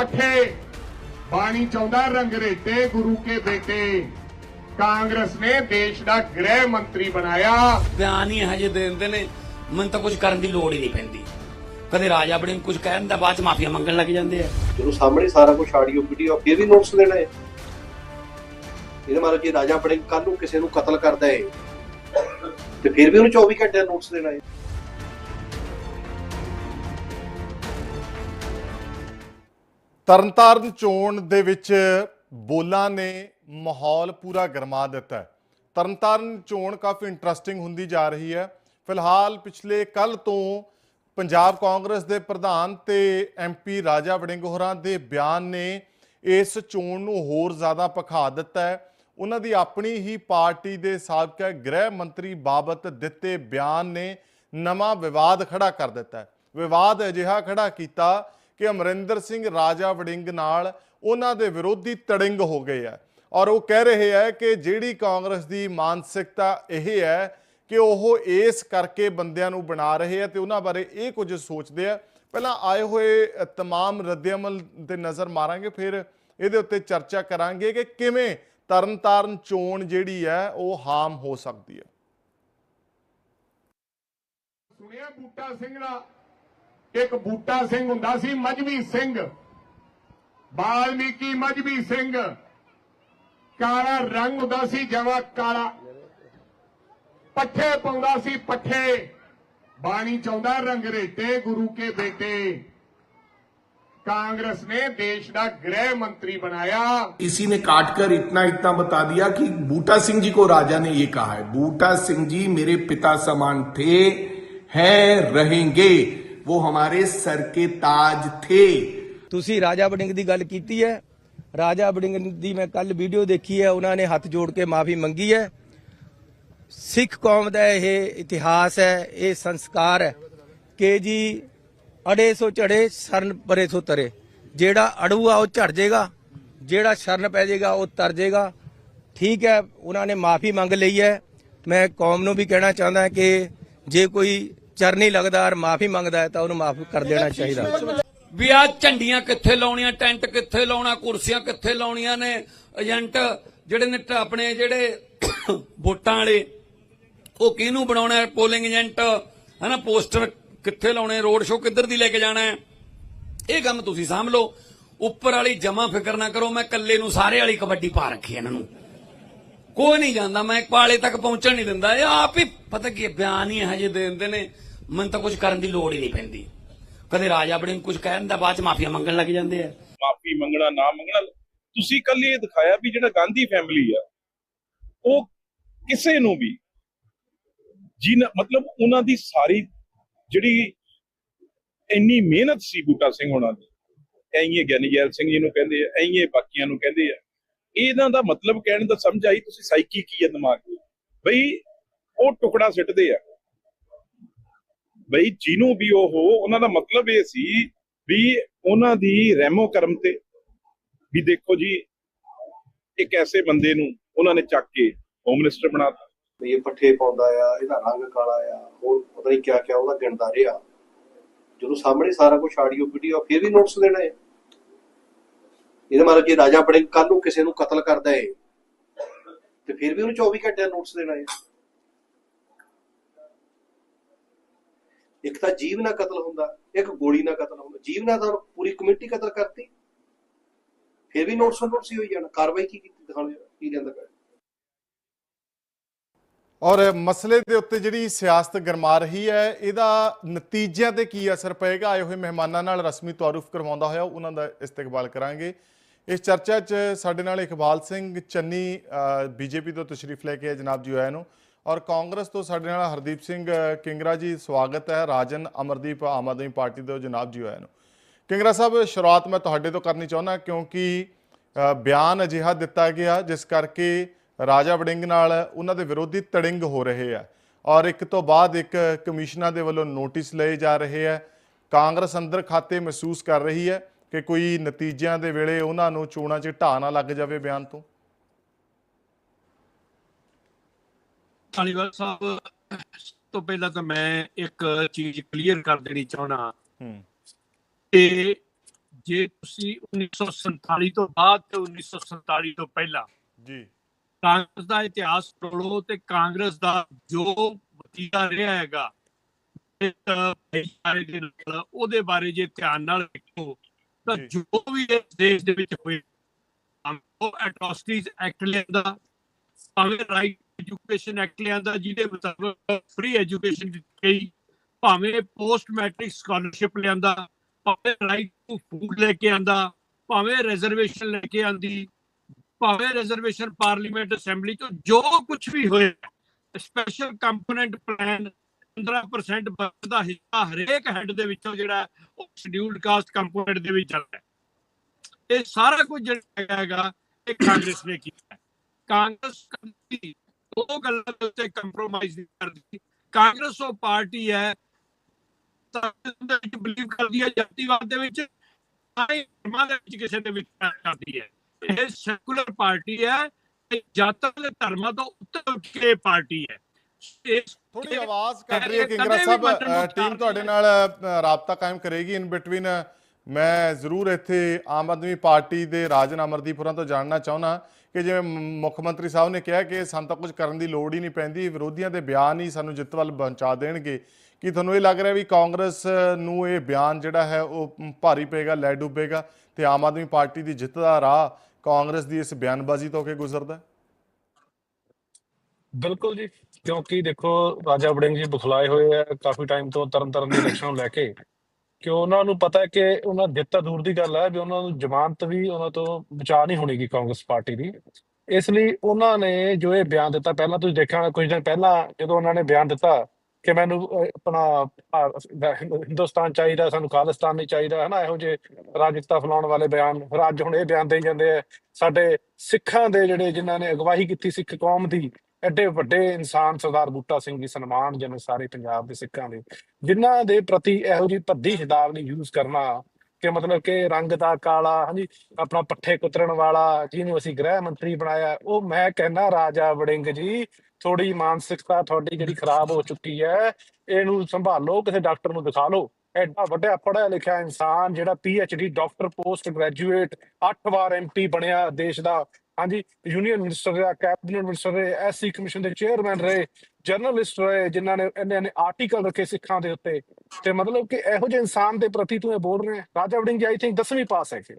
ਪੱਠੇ। ਬਾਣੀ ਚਾਹੁੰਦਾ ਰੰਗਰੇਟੇ ਗੁਰੂ ਕੇ ਬੇਟੇ ਕਾਂਗਰਸ ਨੇ ਦੇਸ਼ ਦਾ ਗ੍ਰਹਿ ਮੰਤਰੀ ਬਣਾਇਆ। ਬਿਆਨ ਹੀ ਹਜੇ ਦਿੰਦੇ ਨੇ। ਮੈਨੂੰ ਤਾਂ ਕੁਝ ਕਰਨ ਦੀ ਲੋੜ ਹੀ ਨਹੀਂ ਪੈਂਦੀ। ਕਦੇ ਰਾਜਾ ਨੂੰ ਕੁਝ ਕਹਿਣ ਦਾ ਬਾਅਦ ਚ ਮਾਫੀਆ ਮੰਗਣ ਲੱਗ ਜਾਂਦੇ ਆ। ਜਦੋਂ ਸਾਹਮਣੇ ਸਾਰਾ ਕੁਝ ਆਡੀਓ ਵੀਡੀਓ ਫਿਰ ਵੀ ਨੋਟਸ ਦੇਣਾ ਹੈ। ਇਹਦੇ ਮਾਰੇ ਜੇ ਰਾਜਾ ਬੜੇ ਕੱਲ ਨੂੰ ਕਿਸੇ ਨੂੰ ਕਤਲ ਕਰਦਾ ਹੈ ਤੇ ਫਿਰ ਵੀ ਉਹਨੂੰ 24 ਘੰਟੇ ਨੋਟਸ ਦੇਣਾ ਹੈ। ਤਰਨਤਾਰਨ ਚੋਣ ਦੇ ਵਿੱਚ ਬੋਲਾਂ ਨੇ ਮਾਹੌਲ ਪੂਰਾ ਗਰਮਾ ਦਿੱਤਾ ਹੈ। ਤਰਨਤਾਰਨ ਚੋਣ ਕਾਫੀ ਇੰਟਰਸਟਿੰਗ ਹੁੰਦੀ ਜਾ ਰਹੀ ਹੈ। ਫਿਲਹਾਲ ਪਿਛਲੇ ਕੱਲ ਤੋਂ ਪੰਜਾਬ ਕਾਂਗਰਸ ਦੇ ਪ੍ਰਧਾਨ ਤੇ ਐਮਪੀ ਰਾਜਾ ਵੜਿੰਗ ਹੋਰਾਂ ਦੇ ਬਿਆਨ ਨੇ ਇਸ ਚੋਣ ਨੂੰ ਹੋਰ ਜ਼ਿਆਦਾ ਭਖਾ ਦਿੱਤਾ ਹੈ। ਉਹਨਾਂ ਦੀ ਆਪਣੀ ਹੀ ਪਾਰਟੀ ਦੇ ਸਾਬਕਾ ਗ੍ਰਹਿ ਮੰਤਰੀ ਬਾਬਤ ਦਿੱਤੇ ਬਿਆਨ ਨੇ ਨਵਾਂ ਵਿਵਾਦ ਖੜਾ ਕਰ ਦਿੱਤਾ ਵਿਵਾਦ ਅਜਿਹਾ ਖੜਾ ਕੀਤਾ ਕਿ ਅਮਰਿੰਦਰ ਸਿੰਘ ਰਾਜਾ ਵੜਿੰਗ ਨਾਲ ਉਹਨਾਂ ਦੇ ਵਿਰੋਧੀ ਤੜਿੰਗ ਹੋ ਗਏ ਆ। ਔਰ ਉਹ ਕਹਿ ਰਹੇ ਹੈ ਕਿ ਜਿਹੜੀ ਕਾਂਗਰਸ ਦੀ ਮਾਨਸਿਕਤਾ ਇਹ ਹੈ ਕਿ ਉਹ ਇਸ ਕਰਕੇ ਬੰਦਿਆਂ ਨੂੰ ਬਣਾ ਰਹੇ ਆ ਤੇ ਉਹਨਾਂ ਬਾਰੇ ਇਹ ਕੁਝ ਸੋਚਦੇ ਆ। ਪਹਿਲਾਂ ਆਏ ਹੋਏ ਅ, ਤਮਾਮ ਰੱਦੇਅਮਲ ਤੇ ਨਜ਼ਰ ਮਾਰਾਂਗੇ ਫਿਰ ਇਹਦੇ ਉੱਤੇ ਚਰਚਾ ਕਰਾਂਗੇ ਕਿ ਕਿਵੇਂ ਤਰਨਤਾਰਨ ਚੋਣ ਜਿਹੜੀ ਹੈ ਉਹ ਹਾਮ ਹੋ ਸਕਦੀ ਹੈ। ਸੁਣਿਆ ਬੂਟਾ ਸਿੰਘ ਦਾ ਇੱਕ ਬੂਟਾ ਸਿੰਘ ਹੁੰਦਾ ਸੀ ਮਜਬੀ ਸਿੰਘ ਬਾਲਮੀਕੀ ਮਜਬੀ ਸਿੰਘ ਕਾਲਾ ਰੰਗ ਹੁੰਦਾ ਸੀ ਜਮਾ ਕਾਲਾ ਪੱਠੇ ਪਾਉਂਦਾ ਸੀ ਪੱਠੇ ਬਾਣੀ ਚਾਹੁੰਦਾ ਰੰਗਰੇਟੇ ਗੁਰੂ ਕੇ ਬੇਟੇ ਕਾਂਗਰਸ ਨੇ ਦੇਸ਼ ਦਾ ਗ੍ਰਹਿ ਮੰਤਰੀ ਬਣਾਇਆ इसी ने काटकर इतना इतना बता दिया कि बूटा सिंह जी को राजा ने ये कहा है बूटा सिंह जी मेरे पिता समान थे हैं रहेंगे वो हमारे सर के ताज थे ਤੁਸੀਂ ਰਾਜਾ ਵੜਿੰਗ ਦੀ ਗੱਲ ਕੀਤੀ ਹੈ ਰਾਜਾ ਵੜਿੰਗ ਦੀ ਮੈਂ ਕੱਲ ਵੀਡੀਓ ਦੇਖੀ ਹੈ ਉਹਨਾਂ ਨੇ ਹੱਥ ਜੋੜ ਕੇ ਮਾਫੀ ਮੰਗੀ ਹੈ ਸਿੱਖ ਕੌਮ ਦਾ ਇਹ ਇਤਿਹਾਸ ਹੈ ਇਹ ਸੰਸਕਾਰ ਹੈ ਕਿ ਜੀ ਅੜੇ ਸੋ ਝੜੇ ਸ਼ਰਨ ਪਰੇ ਸੋ ਤਰੇ ਜਿਹੜਾ ਅੜੂਆ ਉਹ ਝੜ ਜਾਏਗਾ ਜਿਹੜਾ ਸ਼ਰਨ ਪੈ ਜਾਏਗਾ ਉਹ ਤਰ ਜਾਏਗਾ ਠੀਕ ਹੈ ਉਹਨਾਂ ਨੇ ਮਾਫੀ ਮੰਗ ਲਈ ਹੈ ਮੈਂ ਕੌਮ ਨੂੰ ਵੀ ਕਹਿਣਾ ਚਾਹੁੰਦਾ ਕਿ ਜੇ ਕੋਈ ਚਰਨੀ ਲੱਗਦਾ ਮਾਫੀ ਮੰਗਦਾ ਹੈ ਤਾਂ ਉਹਨੂੰ ਮਾਫ ਕਰ ਦੇਣਾ ਚਾਹੀਦਾ। ਵੀ ਆ ਝੰਡੀਆਂ ਕਿੱਥੇ ਲਾਉਣੀਆਂ, ਟੈਂਟ ਕਿੱਥੇ ਲਾਉਣਾ, ਕੁਰਸੀਆਂ ਕਿੱਥੇ ਲਾਉਣੀਆਂ ਨੇ? ਏਜੰਟ ਜਿਹੜੇ ਨੇ ਆਪਣੇ ਜਿਹੜੇ ਵੋਟਾਂ ਵਾਲੇ, ਉਹ ਕਿਹਨੂੰ ਬਣਾਉਣਾ ਹੈ ਪੋਲਿੰਗ ਏਜੰਟ? ਹਨਾ, ਪੋਸਟਰ ਕਿੱਥੇ ਲਾਉਣੇ, ਰੋਡ ਸ਼ੋਅ ਕਿੱਧਰ ਦੀ ਲੈ ਕੇ ਜਾਣਾ ਹੈ? ਇਹ ਕੰਮ ਤੁਸੀਂ ਸਾਂਭ ਲਓ। ਉੱਪਰ ਵਾਲੀ ਜਮਾ ਫਿਕਰ ਨਾ ਕਰੋ, ਮੈਂ ਇਕੱਲੇ ਨੂੰ ਸਾਰੇ ਵਾਲੀ ਕਬੱਡੀ ਪਾ ਰੱਖੀ ਇਹਨਾਂ ਨੂੰ। ਕੋਈ ਨਹੀਂ ਜਾਂਦਾ, ਮੈਂ ਪਾਲੇ ਤੱਕ ਪਹੁੰਚਣ ਨਹੀਂ ਦਿੰਦਾ। ਇਹ ਆਪ ਹੀ, ਪਤਾ ਕੀ ਬਿਆਨ ਹੀ ਹਜੇ ਦੇ ਦਿੰਦੇ ਨੇ। ਮੈਨੂੰ ਤਾਂ ਕੁਝ ਕਰਨ ਦੀ ਲੋੜ ਹੀ ਨਹੀਂ ਪੈਂਦੀ। ਕਦੇ ਰਾਜਾ ਬੜੇ ਕੁਝ ਕਹਿਣ ਦਾ ਬਾਅਦ ਚ ਮਾਫੀਆ ਮੰਗਣ ਲੱਗ ਜਾਂਦੇ ਆ। ਮਾਫੀ ਮੰਗਣਾ, ਨਾ ਮੰਗਣਾ, ਤੁਸੀਂ ਕੱਲ ਇਹ ਦਿਖਾਇਆ ਵੀ ਜਿਹੜਾ ਗਾਂਧੀ ਫੈਮਿਲੀ ਆ, ਉਹ ਕਿਸੇ ਨੂੰ ਵੀ ਜਿਨ, ਮਤਲਬ ਉਹਨਾਂ ਦੀ ਸਾਰੀ ਜਿਹੜੀ ਇੰਨੀ ਮਿਹਨਤ ਸੀ ਬੂਟਾ ਸਿੰਘ ਹੋਣਾ ਦੀ ਐਂ ਗਿਆਨੀ ਜੈਲ ਸਿੰਘ ਜੀ ਨੂੰ ਕਹਿੰਦੇ ਆ ਐਂ ਬਾਕੀਆਂ ਨੂੰ ਕਹਿੰਦੇ ਆ, ਇਹਨਾਂ ਦਾ ਮਤਲਬ ਕਹਿਣ ਦਾ ਸਮਝ ਆਈ, ਤੁਸੀਂ ਸਾਈਕੀ ਕੀ ਹੈ ਦਿਮਾਗ ਦੀ ਬਈ ਉਹ ਟੁਕੜਾ ਸਿੱਟਦੇ ਆ। ਬਈ ਜਿਹਨੂੰ ਵੀ ਉਹ, ਉਹਨਾਂ ਦਾ ਮਤਲਬ ਇਹ ਸੀ ਵੀ ਉਹਨਾਂ ਦੀ ਰਹਿਮੋ ਕਰਮ ਤੇ ਵੀ ਦੇਖੋ ਜੀ, ਇੱਕ ਐਸੇ ਬੰਦੇ ਨੂੰ ਉਹਨਾਂ ਨੇ ਚੱਕ ਕੇ ਹੋਮ ਮਿਨਿਸਟਰ ਬਣਾਤਾ ਵੀ ਇਹ ਪੱਠੇ ਪਾਉਂਦਾ ਆ, ਇਹਦਾ ਰੰਗ ਕਾਲਾ ਆ, ਹੋਰ ਪਤਾ ਨਹੀਂ ਕਿਆ ਕਿਆ ਉਹਦਾ ਗਿਣਦਾ ਰਿਹਾ। ਜਦੋਂ ਸਾਹਮਣੇ ਸਾਰਾ ਕੁਝ ਆਡੀਓ ਵੀਡੀਓ ਫਿਰ ਵੀ ਨੋਟਸ ਦੇਣਾ। ਹੈ ਇਹਦੇ ਮਤਲਬ ਜੇ ਰਾਜਾ ਬੜੇ ਕੱਲ ਨੂੰ ਕਿਸੇ ਨੂੰ ਕਤਲ ਕਰਦਾ ਏ। ਤੇ ਫਿਰ ਵੀ ਉਹਨੂੰ 24 ਘੰਟੇ ਨੋਟਸ ਦੇਣਾ ਹੈ ਇੱਕ ਤਾਂ ਜੀਵ ਨਾਲ ਕਤਲ ਹੁੰਦਾ, ਇੱਕ ਗੋਲੀ ਨਾਲ ਕਤਲ ਹੁੰਦਾ। ਜੀਵ ਨਾਲ ਤਾਂ ਪੂਰੀ ਕਮਿਊਨਿਟੀ ਕਤਲ ਕਰਤੀ। ਫਿਰ ਵੀ ਨੋਟਸ ਨੋਟਸ ਹੀ ਹੋਈ ਜਾਣਾ। ਕਾਰਵਾਈ ਕੀ ਕੀਤੀ, ਦਿਖਾਉਣੀ ਕੀ ਜਾਂਦਾ ਪਿਆ। ਔਰ ਮਸਲੇ ਦੇ ਉੱਤੇ ਜਿਹੜੀ ਸਿਆਸਤ ਗਰਮਾ ਰਹੀ ਹੈ, ਇਹਦਾ ਨਤੀਜਿਆਂ ਤੇ ਕੀ ਅਸਰ ਪਏਗਾ? ਆਏ ਹੋਏ ਮਹਿਮਾਨਾਂ ਨਾਲ ਰਸਮੀ ਤਾਰੂਫ ਕਰਵਾਉਂਦਾ ਹੋਇਆ, ਉਹਨਾਂ ਦਾ ਇਸਤਕਬਾਲ ਕਰਾਂਗੇ। ਇਸ ਚਰਚਾ 'ਚ ਸਾਡੇ ਨਾਲ ਇਕਬਾਲ ਸਿੰਘ ਚੰਨੀ ਬੀਜੇਪੀ ਤੋਂ ਤਸ਼ਰੀਫ ਲੈ ਕੇ ਆਏ ਜਨਾਬ ਜੀ ਆਇਆਂ ਨੂੰ। ਔਰ ਕਾਂਗਰਸ ਤੋਂ ਸਾਡੇ ਨਾਲ ਹਰਦੀਪ ਸਿੰਘ ਕਿੰਗਰਾ ਜੀ, ਸਵਾਗਤ ਹੈ। ਰਾਜਨ ਅਮਰਦੀਪ ਆਮ ਆਦਮੀ ਪਾਰਟੀ ਦੇ ਜਨਾਬ ਜੀ ਹੋਇਆ ਨੂੰ। ਕਿੰਗਰਾ ਸਾਹਿਬ, ਸ਼ੁਰੂਆਤ ਮੈਂ ਤੁਹਾਡੇ ਤੋਂ ਕਰਨੀ ਚਾਹੁੰਦਾ, ਕਿਉਂਕਿ ਬਿਆਨ ਅਜਿਹਾ ਦਿੱਤਾ ਗਿਆ, ਜਿਸ ਕਰਕੇ ਰਾਜਾ ਵੜਿੰਗ ਨਾਲ ਉਹਨਾਂ ਦੇ ਵਿਰੋਧੀ ਤੜਿੰਗ ਹੋ ਰਹੇ ਆ। ਔਰ ਇੱਕ ਤੋਂ ਬਾਅਦ ਇੱਕ ਕਮਿਸ਼ਨਾਂ ਦੇ ਵੱਲੋਂ ਨੋਟਿਸ ਲਏ ਜਾ ਰਹੇ ਆ। ਕਾਂਗਰਸ ਅੰਦਰ ਖਾਤੇ ਮਹਿਸੂਸ ਕਰ ਰਹੀ ਹੈ ਕਿ ਕੋਈ ਨਤੀਜਿਆਂ ਦੇ ਵੇਲੇ ਉਹਨਾਂ ਨੂੰ ਚੋਣਾਂ 'ਚ ਢਾਹ ਨਾ ਲੱਗ ਜਾਵੇ ਬਿਆਨ ਤੋਂ। ਧਾਲੀਵਾਲ ਸਾਹਿਬ ਤੋਂ ਪਹਿਲਾਂ ਤਾਂ ਮੈਂ ਇੱਕ ਚੀਜ਼ ਕਲੀਅਰ ਕਰ ਦੇਣੀ ਚਾਹਣਾ ਹੂੰ। ਕਿ ਜੇ ਤੁਸੀਂ 1947 ਤੋਂ ਬਾਅਦ ਤੇ 1947 ਤੋਂ ਪਹਿਲਾਂ ਜੀ। ਕਾਂਗਰਸ ਦਾ ਇਤਿਹਾਸ ਪੜ੍ਹੋ ਤੇ ਕਾਂਗਰਸ ਦਾ ਜੋ ਵਤੀਰਾ ਰਿਹਾ ਹੈਗਾ ਇਸ ਭਾਈਚਾਰੇ ਦੇ ਨਾਲ ਉਹਦੇ ਬਾਰੇ ਜੇ ਧਿਆਨ ਨਾਲ ਦੇਖੋ ਤਾਂ ਜੀ। ਵੀ ਇਸ ਦੇਸ਼ ਦੇ ਵਿੱਚ ਹੋਏ ਉਹ ਐਟਰੋਸਿਟੀਜ਼ ਐਕਟ ਲਿਆਂਦਾ ਭਾਵੇਂ ਰਾਈਟ ਐਜੂਕੇਸ਼ਨ ਐਕਟ ਲਿਆਂਦਾ, ਜਿਹਦੇ ਮੁਤਾਬਕ ਫ੍ਰੀ ਐਜੂਕੇਸ਼ਨ ਦਿੱਤੀ ਗਈ। ਭਾਵੇਂ ਪੋਸਟ ਮੈਟ੍ਰਿਕ ਸਕਾਲਰਸ਼ਿਪ ਲਿਆਂਦਾ, ਭਾਵੇਂ ਰਾਈਟ ਟੂ ਫੂਡ ਲੈ ਕੇ ਆਂਦਾ, ਭਾਵੇਂ ਰਿਜ਼ਰਵੇਸ਼ਨ ਲੈ ਕੇ ਆਂਦੀ, ਭਾਵੇਂ ਰਿਜ਼ਰਵੇਸ਼ਨ ਪਾਰਲੀਮੈਂਟ ਅਸੈਂਬਲੀ ਤੋਂ ਜੋ ਕੁਝ ਵੀ ਹੋਇਆ ਸਪੈਸ਼ਲ ਕੰਪੋਨੈਂਟ ਪਲਾਨ 15% ਦਾ ਹਿੱਸਾ ਹਰੇਕ ਹੈੱਡ ਦੇ ਵਿੱਚੋਂ ਜਿਹੜਾ ਉਹ ਸ਼ਡਿਊਲਡ ਕਾਸਟ ਕੰਪੋਨੈਂਟ ਦੇ ਵਿੱਚ ਚੱਲਦਾ ਇਹ ਸਾਰਾ ਕੁਝ ਜਿਹੜਾ ਹੈਗਾ, ਇਹ ਕਾਂਗਰਸ ਨੇ ਕੀਤਾ ਕਾਂਗਰਸ ਕਦੀ ਦੋ ਗੱਲਾਂ ਦੇ ਉੱਤੇ ਕੰਪਰੋਮਾਈਜ਼ ਨਹੀਂ ਕਰਦੀ। ਕਾਂਗਰਸ ਉਹ ਪਾਰਟੀ ਹੈ ਤਾਂ ਦੇ ਵਿੱਚ ਬਲੀਵ ਕਰਦੀ ਹੈ ਜਾਤੀਵਾਦ ਦੇ ਵਿੱਚ ਆਈ ਧਰਮਾਂ ਦੇ ਵਿੱਚ ਕਿਸੇ ਦੇ ਵਿੱਚ ਕਰਦੀ ਹੈ। ਇਹ ਸੈਕੂਲਰ ਪਾਰਟੀ ਹੈ ਜਾਤਾਂ ਦੇ ਧਰਮਾਂ ਤੋਂ ਉੱਤੇ ਉੱਠ ਕੇ ਪਾਰਟੀ ਹੈ। ਥੋੜੀ ਆਵਾਜ਼ ਕੱਟ ਰਹੀ ਹੈ ਕਿੰਗਰਾ ਸਾਹਿਬ ਟੀਮ ਤੁਹਾਡੇ ਨਾਲ ਰਾਬਤਾ ਕਾਇਮ ਕਰੇਗੀ ਇਨ ਬਿਟਵੀਨ ਮੈਂ ਜ਼ਰੂਰ ਇੱਥੇ ਆਮ ਆਦਮੀ ਪਾਰਟੀ ਦੇ ਰਾਜਨ ਅਮਰਦੀਪੁਰਾਂ ਤੋਂ ਜਾਣਨਾ ਚਾਹੁੰਦਾ। ਕਿ ਜਿਵੇਂ ਮੁੱਖ ਮੰਤਰੀ ਸਾਹਿਬ ਨੇ ਕਿਹਾ ਕਿ ਸਾਨੂੰ ਤਾਂ ਕੁਝ ਕਰਨ ਦੀ ਲੋੜ ਹੀ ਨਹੀਂ ਪੈਂਦੀ, ਵਿਰੋਧੀਆਂ ਦੇ ਬਿਆਨ ਹੀ ਸਾਨੂੰ ਜਿੱਤ ਵੱਲ ਪਹੁੰਚਾ ਦੇਣਗੇ। ਕੀ ਤੁਹਾਨੂੰ ਇਹ ਲੱਗ ਰਿਹਾ ਵੀ ਕਾਂਗਰਸ ਨੂੰ ਇਹ ਬਿਆਨ ਜਿਹੜਾ ਹੈ ਉਹ ਭਾਰੀ ਪਏਗਾ, ਲੈ ਡੁੱਬੇਗਾ ਤੇ ਆਮ ਆਦਮੀ ਪਾਰਟੀ ਦੀ ਜਿੱਤ ਦਾ ਰਾਹ ਕਾਂਗਰਸ ਦੀ ਇਸ ਬਿਆਨਬਾਜ਼ੀ ਤੋਂ ਕੇ ਗੁਜ਼ਰਦਾ ਬਿਲਕੁਲ ਜੀ, ਕਿਉਂਕਿ ਦੇਖੋ ਰਾਜਾ ਵੜਿੰਗ ਜੀ ਬੁਖਲਾਏ ਹੋਏ ਆ, ਕਾਫੀ ਟਾਈਮ ਤੋਂ ਤਰਨਤਾਰਨ ਦੀ ਇਲੈਕਸ਼ਨ ਨੂੰ ਲੈ ਕੇ। ਕਿ ਉਹਨਾਂ ਨੂੰ ਪਤਾ ਹੈ ਕਿ ਉਹਨਾਂ ਜਿੱਤ ਦੂਰ ਦੀ ਗੱਲ ਹੈ ਵੀ ਉਹਨਾਂ ਨੂੰ ਜ਼ਮਾਨਤ ਵੀ ਉਹਨਾਂ ਤੋਂ ਬਚਾ ਨਹੀਂ ਹੋਣੀਗੀ ਕਾਂਗਰਸ ਪਾਰਟੀ ਦੀ। ਇਸ ਲਈ ਉਹਨਾਂ ਨੇ ਜੋ ਇਹ ਬਿਆਨ ਦਿੱਤਾ, ਪਹਿਲਾਂ ਤੁਸੀਂ ਦੇਖਿਆ ਹੋਣਾ ਕੁਝ ਦਿਨ ਪਹਿਲਾਂ ਜਦੋਂ ਉਹਨਾਂ ਨੇ ਬਿਆਨ ਦਿੱਤਾ ਕਿ ਮੈਨੂੰ ਆਪਣਾ ਹਿੰਦੁਸਤਾਨ ਚਾਹੀਦਾ, ਸਾਨੂੰ ਖਾਲਿਸਤਾਨ ਨਹੀਂ ਚਾਹੀਦਾ, ਹਨਾ, ਇਹੋ ਜਿਹੇ ਰਾਜਕਤਾ ਫੈਲਾਉਣ ਵਾਲੇ ਬਿਆਨ। ਫਿਰ ਅੱਜ ਹੁਣ ਇਹ ਬਿਆਨ ਦੇਈ ਜਾਂਦੇ ਆ, ਸਾਡੇ ਸਿੱਖਾਂ ਦੇ ਜਿਹੜੇ ਜਿਨ੍ਹਾਂ ਨੇ ਅਗਵਾਈ ਕੀਤੀ ਸਿੱਖ ਕੌਮ ਦੀ ਐਡੇ ਵੱਡੇ ਇਨਸਾਨ ਸਰਦਾਰ ਬੂਟਾ ਸਿੰਘ ਜੀ ਸਨਮਾਨ ਜਨ ਸਾਰੇ ਪੰਜਾਬ ਦੇ ਸਿੱਖਾਂ ਦੇ, ਜਿਨ੍ਹਾਂ ਦੇ ਪ੍ਰਤੀ ਇਹੋ ਜਿਹੀ ਭੱਦੀ ਸ਼ਬਦਾਵਲੀ ਯੂਜ਼ ਕਰਨਾ ਕਿ ਮਤਲਬ ਕਿ ਰੰਗ ਦਾ ਕਾਲਾ, ਹਾਂਜੀ, ਆਪਣਾ ਪੱਠੇ ਕੁਤਰਨ ਵਾਲਾ ਜਿਹਨੂੰ ਅਸੀਂ ਗ੍ਰਹਿ ਮੰਤਰੀ ਬਣਾਇਆ, ਉਹ ਮੈਂ ਕਹਿੰਦਾ ਰਾਜਾ ਵੜਿੰਗ ਜੀ ਥੋੜੀ ਮਾਨਸਿਕਤਾ ਤੁਹਾਡੀ ਜਿਹੜੀ ਖਰਾਬ ਹੋ ਚੁੱਕੀ ਹੈ, ਇਹਨੂੰ ਸੰਭਾਲੋ, ਕਿਸੇ ਡਾਕਟਰ ਨੂੰ ਦਿਖਾ ਲਓ। ਐਡਾ ਵੱਡਾ ਪੜ੍ਹਿਆ ਲਿਖਿਆ ਇਨਸਾਨ ਜਿਹੜਾ P H D doctor post graduate 8 ਵਾਰ ਐਮਪੀ ਬਣਿਆ ਦੇਸ਼ ਦਾ ਹਾਂਜੀ ਯੂਨੀਅਨ ਮਿਨਿਸਟਰ ਰਿਹਾ ਕੈਬਨਿਟ ਮਿਨਿਸਟਰ ਰਹੇ ਐਸਸੀ ਕਮਿਸ਼ਨ ਦੇ ਚੇਅਰਮੈਨ ਰਹੇ ਜਰਨਲਿਸਟ ਰਹੇ, ਜਿਨ੍ਹਾਂ ਨੇ ਇਹਨਾਂ ਨੇ ਆਰਟੀਕਲ ਰੱਖੇ ਸਿੱਖਾਂ ਦੇ ਉੱਤੇ। ਤੇ ਮਤਲਬ ਕਿ ਇਹੋ ਜਿਹੇ ਇਨਸਾਨ ਦੇ ਪ੍ਰਤੀ ਤੂੰ ਇਹ ਬੋਲ ਰਿਹਾ, ਰਾਜਾ ਵੜਿੰਗ ਜੀ ਆਈ ਥਿੰਕ 10ਵੀਂ ਪਾਸ ਹੈ ਕਿ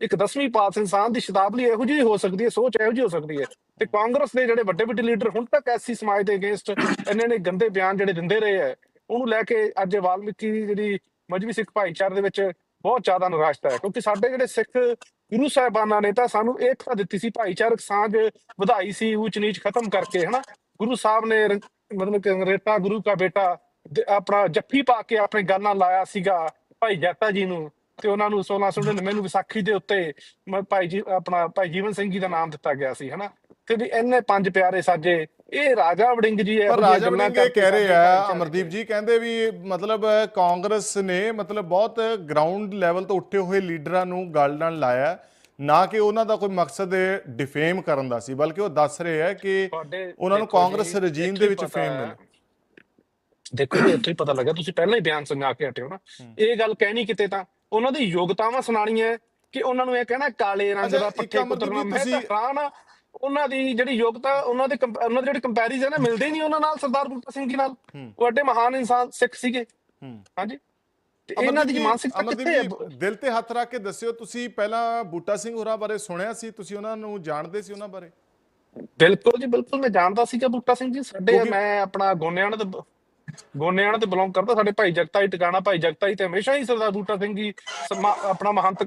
ਇੱਕ 10ਵੀਂ ਪਾਸ ਇਨਸਾਨ ਦੀ ਸ਼ਤਾਬਦੀ ਇਹੋ ਜਿਹੀ ਹੋ ਸਕਦੀ ਹੈ, ਸੋਚ ਇਹੋ ਜਿਹੀ ਹੋ ਸਕਦੀ ਹੈ। ਤੇ ਕਾਂਗਰਸ ਦੇ ਜਿਹੜੇ ਵੱਡੇ ਵੱਡੇ ਲੀਡਰ ਹੁਣ ਤੱਕ ਐਸੀ ਸਮਾਜ ਦੇ ਅਗੇਂਸਟ ਇਹਨਾਂ ਨੇ ਗੰਦੇ ਬਿਆਨ ਜਿਹੜੇ ਦਿੰਦੇ ਰਹੇ ਹੈ, ਉਹਨੂੰ ਲੈ ਕੇ ਅੱਜ ਵਾਲਮੀਕੀ ਜਿਹੜੀ ਮਜਬੀ ਸਿੱਖ ਭਾਈਚਾਰੇ ਦੇ ਵਿੱਚ ਬਹੁਤ ਜ਼ਿਆਦਾ ਨਿਰਾਸ਼ਤਾ ਹੈ, ਕਿਉਂਕਿ ਸਾਡੇ ਜਿਹੜੇ ਸਿੱਖ ਗੁਰੂ ਸਾਹਿਬਾਨਾਂ ਨੇ ਤਾਂ ਸਾਨੂੰ ਏਕਤਾ ਦਿੱਤੀ ਸੀ, ਭਾਈਚਾਰਕ ਸਾਂਝ ਵਧਾਈ ਸੀ, ਊਚ ਨੀਚ ਖਤਮ ਕਰਕੇ, ਹਨਾ? ਗੁਰੂ ਸਾਹਿਬ ਨੇ ਮਤਲਬ ਕਿ ਅੰਗਰੇਤਾ ਗੁਰੂ ਕਾ ਬੇਟਾ ਆਪਣਾ ਜੱਫੀ ਪਾ ਕੇ ਆਪਣੇ ਗਾਲਾਂ ਲਾਇਆ ਸੀਗਾ, ਭਾਈ ਜੱਤਾ ਜੀ ਨੂੰ। ਤੇ ਉਹਨਾਂ ਨੂੰ 1699 ਨੂੰ ਵਿਸਾਖੀ ਦੇ ਉੱਤੇ ਮ- ਭਾਈ ਜੀ ਆਪਣਾ ਭਾਈ ਜੀਵਨ ਸਿੰਘ ਜੀ ਦਾ ਨਾਮ ਦਿੱਤਾ ਗਿਆ ਸੀ ਹਨਾ? ਤੇ ਵੀ ਇੰਨੇ ਪੰਜ ਪਿਆਰੇ ਸਾਜੇ ਇਹ ਰਾਜਾ ਵੜਿੰਗ ਜੀ ਇਹੋ ਪਰ ਜਿਹੀਆਂ ਰਾਜਾ ਵੜਿੰਗ ਇਹ ਕਹਿ ਰਹੇ ਆ ਅਮਰਦੀਪ ਜੀ ਕਹਿੰਦੇ ਵੀ ਮਤਲਬ ਕਾਂਗਰਸ ਨੇ ਮਤਲਬ ਬਹੁਤ ਗਰਾਊਂਡ ਲੈਵਲ ਤੋਂ ਉੱਠੇ ਹੋਏ ਲੀਡਰਾਂ ਨੂੰ ਗੱਲ ਨਾਲ ਲਾਇਆ ਨਾ ਕਿ ਉਹਨਾਂ ਦਾ ਕੋਈ ਮਕਸਦ ਡਿਫੇਮ ਕਰਨ ਦਾ ਸੀ ਬਲਕਿ ਉਹ ਦੱਸ ਰਹੇ ਆ ਕਿ ਉਹਨਾਂ ਨੂੰ ਕਾਂਗਰਸ ਰਜੀਮ ਦੇ ਹੀ ਵਿੱਚ ਫੇਮ ਹੈ। ਮਿਲੇ ਦੇਖੋ ਜੀ ਇੱਥੋਂ ਹੀ ਪਤਾ ਲੱਗਾ ਤੁਸੀਂ ਪਹਿਲਾਂ ਹੀ ਬਿਆਨ ਸੁਣਾ ਕੇ ਹਟੇ ਹੋ ਨਾ। ਇਹ ਗੱਲ ਕਹਿਣੀ ਕਿਤੇ ਤਾਂ ਉਹਨਾਂ ਦੀ ਯੋਗਤਾਵਾਂ ਸੁਣਾਣੀਆਂ ਕਿ ਉਹਨਾਂ ਨੂੰ ਇਹ ਕਹਿਣਾ ਕਾਲੇ ਰੰਗ ਦਾ ਪੱਠੇ ਕੁਤਰਨਾ ਮੈਂ ਤਾਂ ਹੈਰਾਨ ਉਹਨਾਂ ਦੀ ਜਿਹੜੀ ਯੋਗਤਾ ਉਹਨਾਂ ਦੇ ਉਹਨਾਂ ਦੇ ਜਿਹੜੇ ਕੰਪੈਰੀਜ਼ਨ ਹੈ ਮਿਲਦੇ ਨਹੀਂ ਉਹਨਾਂ ਨਾਲ ਸਰਦਾਰ ਬੂਟਾ ਸਿੰਘ ਜੀ ਨਾਲ। ਉਹ ਐਡੇ ਮਹਾਨ ਇਨਸਾਨ ਸਿੱਖ ਸੀਗੇ। ਹਾਂਜੀ। ਤੇ ਇਹਨਾਂ ਦੀ ਮਾਨਸਿਕਤਾ ਕਿੱਥੇ ਹੈ? ਦਿਲ ਤੇ ਹੱਥ ਰੱਖ ਕੇ ਦੱਸਿਓ ਤੁਸੀਂ ਪਹਿਲਾਂ ਬੂਟਾ ਸਿੰਘ ਹੋਰਾਂ ਬਾਰੇ ਸੁਣਿਆ ਸੀ ਤੁਸੀਂ ਉਹਨਾਂ ਨੂੰ ਜਾਣਦੇ ਸੀ ਉਹਨਾਂ ਬਾਰੇ? ਬਿਲਕੁਲ ਜੀ ਬਿਲਕੁਲ ਮੈਂ ਜਾਣਦਾ ਸੀਗਾ ਬੂਟਾ ਸਿੰਘ ਜੀ ਸਾਡੇ ਮੈਂ ਆਪਣਾ ਗੋਨਿਆਣਾ ਗੋਨਿਆਣਾ ਤੇ ਬਿਲੋਂਗ ਕਰਦਾ ਸਾਡੇ ਭਾਈ ਜਗਤਾ ਹੀ ਟਿਕਾਣਾ ਭਾਈ ਜਗਤਾ ਹੀ ਤੇ ਹਮੇਸ਼ਾ ਹੀ ਸਰਦਾਰ ਬੂਟਾ ਸਿੰਘ ਜੀ ਆਪਣਾ ਮਹੰਤ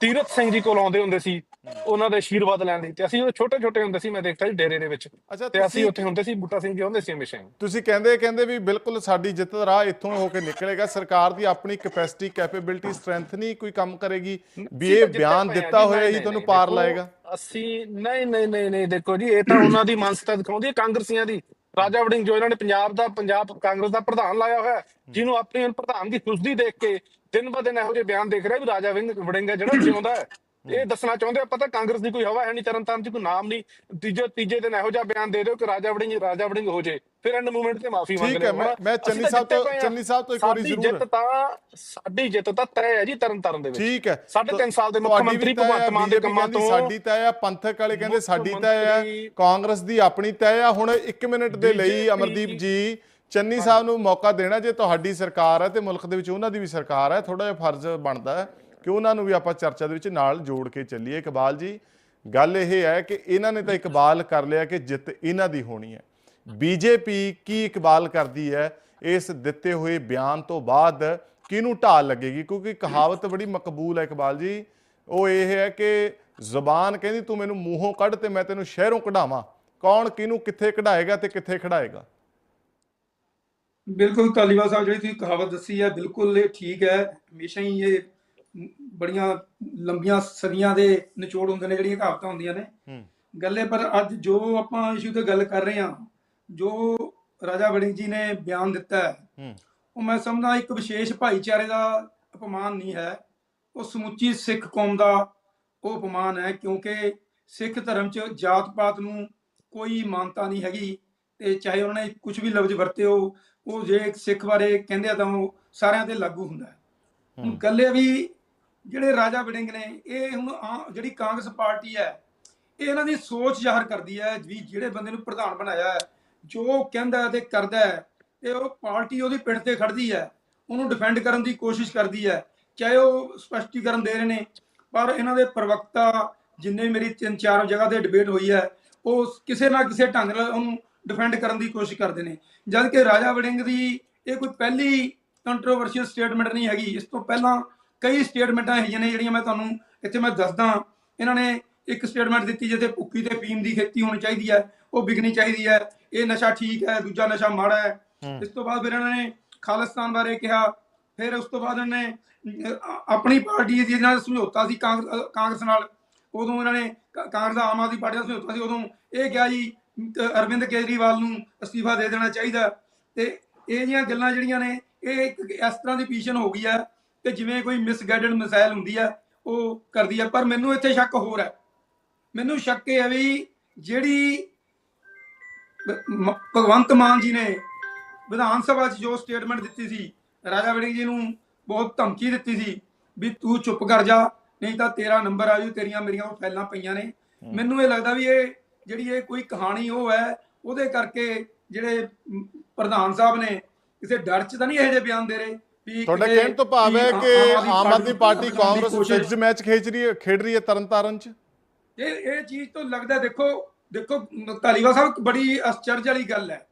ਤੀਰਥ ਸਿੰਘ ਜੀ ਕੋਲ ਆਉਂਦੇ ਹੁੰਦੇ ਸੀ ਉਹਨਾਂ ਦੇ ਆਸ਼ੀਰਵਾਦ ਲੈਣ ਲਈ। ਤੇ ਅਸੀਂ ਜਦੋਂ ਛੋਟੇ ਛੋਟੇ ਹੁੰਦੇ ਸੀ ਮੈਂ ਦੇਖਦਾ ਸੀ ਡੇਰੇ ਦੇ ਵਿੱਚ। ਤੇ ਅਸੀਂ ਉੱਥੇ ਹੁੰਦੇ ਸੀ ਬੂਟਾ ਸਿੰਘ ਜੀ ਆਉਂਦੇ ਸੀ ਹਮੇਸ਼ਾ ਤੁਸੀਂ ਕਹਿੰਦੇ ਕਹਿੰਦੇ ਵੀ ਬਿਲਕੁਲ ਸਾਡੀ ਜਿੱਤ ਦਾ ਰਾਹ ਇੱਥੋਂ ਹੋ ਕੇ ਨਿਕਲੇਗਾ। ਸਰਕਾਰ ਦੀ ਆਪਣੀ ਕੈਪੈਸਿਟੀ ਕੈਪੇਬਿਲਿਟੀ ਸਟਰੈਂਥ ਨਹੀਂ ਕੋਈ ਕੰਮ ਕਰੇਗੀ। ਵੀ ਇਹ ਬਿਆਨ ਦਿੱਤਾ ਹੋਇਆ ਹੀ ਤੁਹਾਨੂੰ ਪਾਰ ਲਾਏਗਾ। ਅਸੀਂ ਨਹੀਂ ਨਹੀਂ ਨਹੀਂ ਨਹੀਂ ਦੇਖੋ ਜੀ ਇਹ ਤਾਂ ਉਹਨਾਂ ਦੀ ਮਾਨਸਿਕਤਾ ਦਿਖਾਉਂਦੀ ਹੈ ਕਾਂਗਰਸੀਆਂ ਦੀ। ਰਾਜਾ ਵੜਿੰਗ ਜੋ ਇਹਨਾਂ ਨੇ ਪੰਜਾਬ ਦਾ ਪੰਜਾਬ ਕਾਂਗਰਸ ਦਾ ਪ੍ਰਧਾਨ ਲਾਇਆ ਹੋਇਆ ਜਿਹਨੂੰ ਆਪਣੀ ਪ੍ਰਧਾਨ ਦੀ ਖੁਸ਼ਦੀ ਦੇਖ ਕੇ ਦਿਨ ਬ ਦਿਨ ਇਹੋ ਜਿਹੇ ਬਿਆਨ ਦੇਖ ਰਿਹਾ ਵੀ ਰਾਜਾ ਵਿੰਗ ਵੜਿੰਗ ਜਿਹੜਾ ਜਿਉਂਦਾ ਹੈ। ਇਹ ਦੱਸਣਾ ਚਾਹੁੰਦੇ ਆ ਪਤਾ ਕਾਂਗਰਸ ਦੀ ਕੋਈ ਹਵਾ ਹੈ ਨਹੀਂ ਤਰਨਤਾਰਨ ਚ ਕੋਈ ਨਾਮ ਨਹੀਂ। ਤੀਜੇ ਤੀਜੇ ਦਿਨ ਇਹੋ ਜਿਹਾ ਬਿਆਨ ਦੇ ਦਿਓ ਕਿ ਰਾਜਾ ਵੜਿੰਗ ਰਾਜਾ ਵੜਿੰਗ ਹੋ ਜੇ। ਫਿਰ ਐਂਡ ਮੂਵਮੈਂਟ ਤੇ ਮਾਫੀ ਮੰਗ ਠੀਕ ਰਹੇ ਹੈ, ਮੈਂ- ਚੰਨੀ ਸਾਹਿਬ ਤੋਂ- ਆ। ਚੰਨੀ ਸਾਹਿਬ ਤੋਂ ਇੱਕ ਵਾਰੀ ਸਾਡੀ ਜ਼ਰੂਰ- ਜਿੱਤ ਤਾਂ ਸਾਡੀ ਜਿੱਤ ਤਾਂ ਤੈਅ ਹੈ ਜੀ ਤਰਨਤਾਰਨ ਦੇ ਵਿੱਚ। ਠੀਕ ਹੈ। ਸਾਢੇ ਤਿੰਨ ਸਾਲ ਦੇ ਮੁੱਖ ਮੰਤਰੀ ਭਗਵੰਤ ਮਾਨ ਦੇ ਕੰਮਾਂ ਤੋਂ। ਸਾਡੀ ਤੈਅ ਹੈ ਪੰਥਕ ਵਾਲੇ ਕਹਿੰਦੇ ਸਾਡੀ ਤੈਅ ਮੰਤਰੀ- ਕਾਂਗਰਸ ਦੀ ਆਪਣੀ ਤੈਅ ਹੈ। ਹੁਣ 1 ਮਿੰਟ ਦੇ ਲਈ ਅਮਰਦੀਪ ਜੀ ਚੰਨੀ ਸਾਹਿਬ ਨੂੰ ਮੌਕਾ ਦੇਣਾ ਜੇ ਤੁਹਾਡੀ ਸਰਕਾਰ ਹੈ ਤੇ ਮੁਲਕ ਦੇ ਵਿੱਚ ਉਹਨਾਂ ਦੀ ਵੀ ਸਰਕਾਰ ਹੈ ਥੋੜਾ ਜਿਹਾ ਫਰਜ਼ ਬਣਦਾ ਹੈ। ਕਿ ਉਹਨਾਂ ਨੂੰ ਵੀ ਆਪਾਂ ਚਰਚਾ ਦੇ ਵਿੱਚ ਨਾਲ ਜੋੜ ਕੇ ਚੱਲੀਏ। ਇਕਬਾਲ ਜੀ, ਗੱਲ ਇਹ ਹੈ ਕਿ ਇਹਨਾਂ ਨੇ ਤਾਂ ਇਕਬਾਲ ਕਰ ਲਿਆ ਕਿ ਜਿੱਤ ਇਹਨਾਂ ਦੀ ਹੋਣੀ ਹੈ। ਬੀਜੇਪੀ ਕੀ ਇਕਬਾਲ ਕਰਦੀ ਹੈ? ਇਸ ਦਿੱਤੇ ਹੋਏ ਬਿਆਨ ਤੋਂ ਬਾਅਦ ਕਿਹਨੂੰ ਢਾਲ ਲੱਗੇਗੀ? ਕਿਉਂਕਿ ਕਹਾਵਤ ਬੜੀ ਮਕਬੂਲ ਹੈ ਇਕਬਾਲ ਜੀ। ਉਹ ਇਹ ਹੈ ਕਿ ਜ਼ੁਬਾਨ ਕਹਿੰਦੀ, ਤੂੰ ਮੈਨੂੰ ਮੂੰਹੋਂ ਕੱਢ ਤੇ ਮੈਂ ਤੈਨੂੰ ਸ਼ਹਿਰੋਂ ਕਢਾਵਾਂ। ਕੌਣ ਕਿਹਨੂੰ ਕਿੱਥੇ ਕਢਾਏਗਾ ਤੇ ਕਿੱਥੇ ਖੜਾਏਗਾ? ਬਿਲਕੁਲ, ਧਾਲੀਵਾਲ ਸਾਹਿਬ, ਜਿਹੜੀ ਤੁਸੀਂ ਕਹਾਵਤ ਦੱਸੀ ਹੈ, ਬਿਲਕੁਲ ਇਹ ਠੀਕ ਹੈ। ਹਮੇਸ਼ਾ ਹੀ ਇਹ ਬੜੀਆਂ ਲੰਬੀਆਂ ਸਦੀਆਂ ਦੇ ਨਿਚੋੜ ਹੁੰਦੇ ਨੇ ਜਿਹੜੀਆਂ ਕਹਾਵਤਾਂ ਹੁੰਦੀਆਂ ਨੇ। ਗੱਲੇ ਪਰ ਅੱਜ ਜੋ ਆਪਾਂ ਇਸ਼ੂ ਤੇ ਗੱਲ ਕਰ ਰਹੇ ਹਾਂ ਜੋ ਰਾਜਾ ਵੜਿੰਗ ਜੀ ਨੇ ਬਿਆਨ ਦਿੱਤਾ ਹੈ। ਉਹ ਮੈਂ ਸਮਝਦਾ ਇੱਕ ਵਿਸ਼ੇਸ਼ ਭਾਈਚਾਰੇ ਦਾ ਅਪਮਾਨ ਨਹੀਂ ਹੈ ਉਹ ਸਮੁੱਚੀ ਸਿੱਖ ਕੌਮ ਦਾ ਉਹ ਅਪਮਾਨ ਹੈ ਕਿਉਂਕਿ ਸਿੱਖ ਧਰਮ 'ਚ ਜਾਤ ਪਾਤ ਨੂੰ ਕੋਈ ਮਾਨਤਾ ਨਹੀਂ ਹੈਗੀ ਤੇ ਚਾਹੇ ਉਹਨਾਂ ਨੇ ਕੁਝ ਵੀ ਲਫ਼ਜ਼ ਵਰਤੇ ਹੋ ਉਹ ਜੇ ਸਿੱਖ ਬਾਰੇ ਕਹਿੰਦੇ ਆ ਤਾਂ ਉਹ ਸਾਰਿਆਂ ਤੇ ਲਾਗੂ ਹੁੰਦਾ ਹੈ। ਗੱਲ ਇਹ ਵੀ ਜਿਹੜੇ ਰਾਜਾ ਵੜਿੰਗ ਨੇ, ਇਹ ਹੁਣ ਆ- ਜਿਹੜੀ ਕਾਂਗਰਸ ਪਾਰਟੀ ਹੈ, ਇਹ ਇਹਨਾਂ ਦੀ ਸੋਚ ਜ਼ਾਹਰ ਕਰਦੀ ਹੈ ਵੀ ਜਿਹੜੇ ਬੰਦੇ ਨੂੰ ਪ੍ਰਧਾਨ ਬਣਾਇਆ ਹੈ, ਜੋ ਉਹ ਕਹਿੰਦਾ ਹੈ ਤੇ ਕਰਦਾ ਹੈ, ਤੇ ਉਹ ਪਾਰਟੀ ਉਹਦੀ ਪਿੱਠ ਤੇ ਖੜਦੀ ਹੈ, ਉਹਨੂੰ ਡਿਫੈਂਡ ਕਰਨ ਦੀ ਕੋਸ਼ਿਸ਼ ਕਰਦੀ ਹੈ, ਚਾਹੇ ਉਹ ਸਪਸ਼ਟੀਕਰਨ ਦੇ ਰਹੇ ਨੇ, ਪਰ ਇਹਨਾਂ ਦੇ ਪ੍ਰਵਕਤਾ ਜਿੰਨੇ ਮੇਰੀ ਤਿੰਨ ਚਾਰ ਜਗ੍ਹਾ ਤੇ ਡਿਬੇਟ ਹੋਈ ਹੈ, ਉਹ ਕਿਸੇ ਨਾ ਕਿਸੇ ਢੰਗ ਨਾਲ ਉਹਨੂੰ ਡਿਫੈਂਡ ਕਰਨ ਦੀ ਕੋਸ਼ਿਸ਼ ਕਰਦੇ ਨੇ। ਜਦ ਕਿ ਰਾਜਾ ਵੜਿੰਗ ਦੀ ਇਹ ਕੋਈ ਪਹਿਲੀ ਕੰਟਰੋਵਰਸ਼ੀਅਲ ਸਟੇਟਮੈਂਟ ਨਹੀਂ ਹੈਗੀ, ਇਸ ਤੋਂ ਪਹਿਲਾਂ ਕਈ ਸਟੇਟਮੈਂਟਾਂ ਹੈਗੀਆਂ ਨੇ ਜਿਹੜੀਆਂ ਮੈਂ ਤੁਹਾਨੂੰ ਇੱਥੇ ਮੈਂ ਦੱਸਦਾ ਇਹਨਾਂ ਨੇ ਇੱਕ ਸਟੇਟਮੈਂਟ ਦਿੱਤੀ ਜਿੱਥੇ ਭੁੱਕੀ ਤੇ ਫੀਮ ਦੀ ਖੇਤੀ ਹੋਣੀ ਚਾਹੀਦੀ ਹੈ ਉਹ ਵਿਕਣੀ ਚਾਹੀਦੀ ਹੈ ਇਹ ਨਸ਼ਾ ਠੀਕ ਹੈ ਦੂਜਾ ਨਸ਼ਾ ਮਾੜਾ ਹੈ। ਇਸ ਤੋਂ ਬਾਅਦ ਫਿਰ ਇਹਨਾਂ ਨੇ ਖਾਲਿਸਤਾਨ ਬਾਰੇ ਕਿਹਾ ਫਿਰ ਉਸ ਤੋਂ ਬਾਅਦ ਇਹਨਾਂ ਨੇ ਆਪਣੀ ਪਾਰਟੀ ਦੀ ਨਾਲ ਸਮਝੌਤਾ ਸੀ ਕਾਂਗਰਸ ਨਾਲ। ਉਦੋਂ ਇਹਨਾਂ ਨੇ ਕਾਂਗਰਸ ਦਾ ਆਮ ਆਦਮੀ ਪਾਰਟੀ ਦਾ ਸਮਝੌਤਾ ਸੀ ਉਦੋਂ ਇਹ ਕਿਹਾ ਜੀ ਅਰਵਿੰਦ ਕੇਜਰੀਵਾਲ ਨੂੰ ਅਸਤੀਫਾ ਦੇ ਦੇਣਾ ਚਾਹੀਦਾ। ਤੇ ਇਹ ਜਿਹੀਆਂ ਗੱਲਾਂ ਜਿਹੜੀਆਂ ਨੇ ਇਹ ਇੱਕ ਇਸ ਤਰ੍ਹਾਂ ਦੀ ਪੋਜੀਸ਼ਨ ਹੋ ਗਈ ਹੈ ਕਿ ਜਿਵੇਂ ਕੋਈ ਮਿਸਗਾਈਡਡ ਮਿਸਾਈਲ ਹੁੰਦੀ ਹੈ ਉਹ ਕਰਦੀ ਹੈ ਪਰ ਮੈਨੂੰ ਇੱਥੇ ਸ਼ੱਕ ਹੋਰ ਹੈ ਮੈਨੂੰ ਸ਼ੱਕ ਇਹ ਹੈ ਵੀ ਜਿਹੜੀ ਭਗਵੰਤ ਮਾਨ ਜੀ ਨੇ ਵਿਧਾਨ ਸਭਾ 'ਚ ਜੋ ਸਟੇਟਮੈਂਟ ਦਿੱਤੀ ਸੀ ਰਾਜਾ ਵੜਿੰਗ ਜੀ ਨੂੰ ਬਹੁਤ ਧਮਕੀ ਦਿੱਤੀ ਸੀ ਵੀ ਤੂੰ ਚੁੱਪ ਕਰ ਜਾ ਨਹੀਂ ਤਾਂ ਤੇਰਾ ਨੰਬਰ ਆ ਜੂ ਤੇਰੀਆਂ ਮੇਰੀਆਂ ਉਹ ਫੈਲਾਂ ਪਈਆਂ ਨੇ। ਮੈਨੂੰ ਇਹ ਲੱਗਦਾ ਵੀ ਇਹ ਜਿਹੜੀ ਇਹ ਕੋਈ ਕਹਾਣੀ ਉਹ ਹੈ ਉਹਦੇ ਕਰਕੇ ਜਿਹੜੇ ਪ੍ਰਧਾਨ ਸਾਹਿਬ ਨੇ ਕਿਸੇ ਡਰ 'ਚ ਤਾਂ ਨਹੀਂ ਇਹੋ ਜਿਹੇ ਬਿਆਨ ਦੇ ਰਹੇ? ਤੁਹਾਡਾ ਕਹਿਣ ਤੋਂ ਭਾਵ ਹੈ ਕਿ Aam Aadmi party Congress fixed match ਖੇਡ ਰਹੀ ਹੈ ਖੇਡ ਰਹੀ ਹੈ ਤਰਨਤਾਰਨ ਚ। ਇਹ ਇਹ ਚੀਜ਼ ਤੋਂ ਲੱਗਦਾ ਦੇਖੋ ਦੇਖੋ ਧਾਲੀਵਾਲ ਸਾਹਿਬ ਬੜੀ ਅਸਚਰਜ ਵਾਲੀ ਗੱਲ ਹੈ।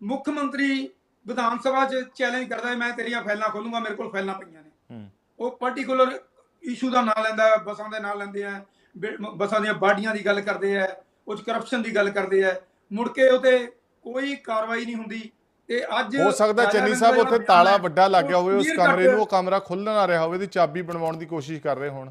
ਮੁੱਖ ਮੰਤਰੀ ਵਿਧਾਨ ਸਭਾ 'ਚ ਚੈਲੰਜ ਕਰਦਾ ਮੈਂ ਤੇਰੀਆਂ ਫਾਈਲਾਂ ਖੋਲੂੰਗਾ ਮੇਰੇ ਕੋਲ ਫਾਈਲਾਂ ਪਈਆਂ ਨੇ। ਉਹ ਪਾਰਟਿਕੂਲਰ ਇਸ਼ੂ ਦਾ ਨਾਂ ਲੈਂਦਾ ਬੱਸਾਂ ਦੇ ਨਾਂ ਲੈਂਦੇ ਆ ਬੱਸਾਂ ਦੀਆਂ ਬਾਡੀਆਂ ਦੀ ਗੱਲ ਕਰਦੇ ਆ ਉਹ 'ਚ ਕਰਪਸ਼ਨ ਦੀ ਗੱਲ ਕਰਦੇ ਆ ਮੁੜ ਕੇ ਉਹਤੇ ਕੋਈ ਕਾਰਵਾਈ ਨਹੀਂ ਹੁੰਦੀ। ਤੇ ਅੱਜ ਹੋ ਸਕਦਾ ਚੰਨੀ ਸਾਹਿਬ ਉੱਥੇ ਤਾਲਾ ਵੱਡਾ ਲੱਗ ਗਿਆ ਹੋਵੇ ਉਸ ਕਮਰੇ ਨੂੰ ਉਹ ਕਮਰਾ ਖੁੱਲ੍ਹ ਨਾ ਰਿਹਾ ਹੋਵੇ ਦੀ ਚਾਬੀ ਬਣਵਾਉਣ ਦੀ ਕੋਸ਼ਿਸ਼ ਕਰ ਰਹੇ ਹੋਣ।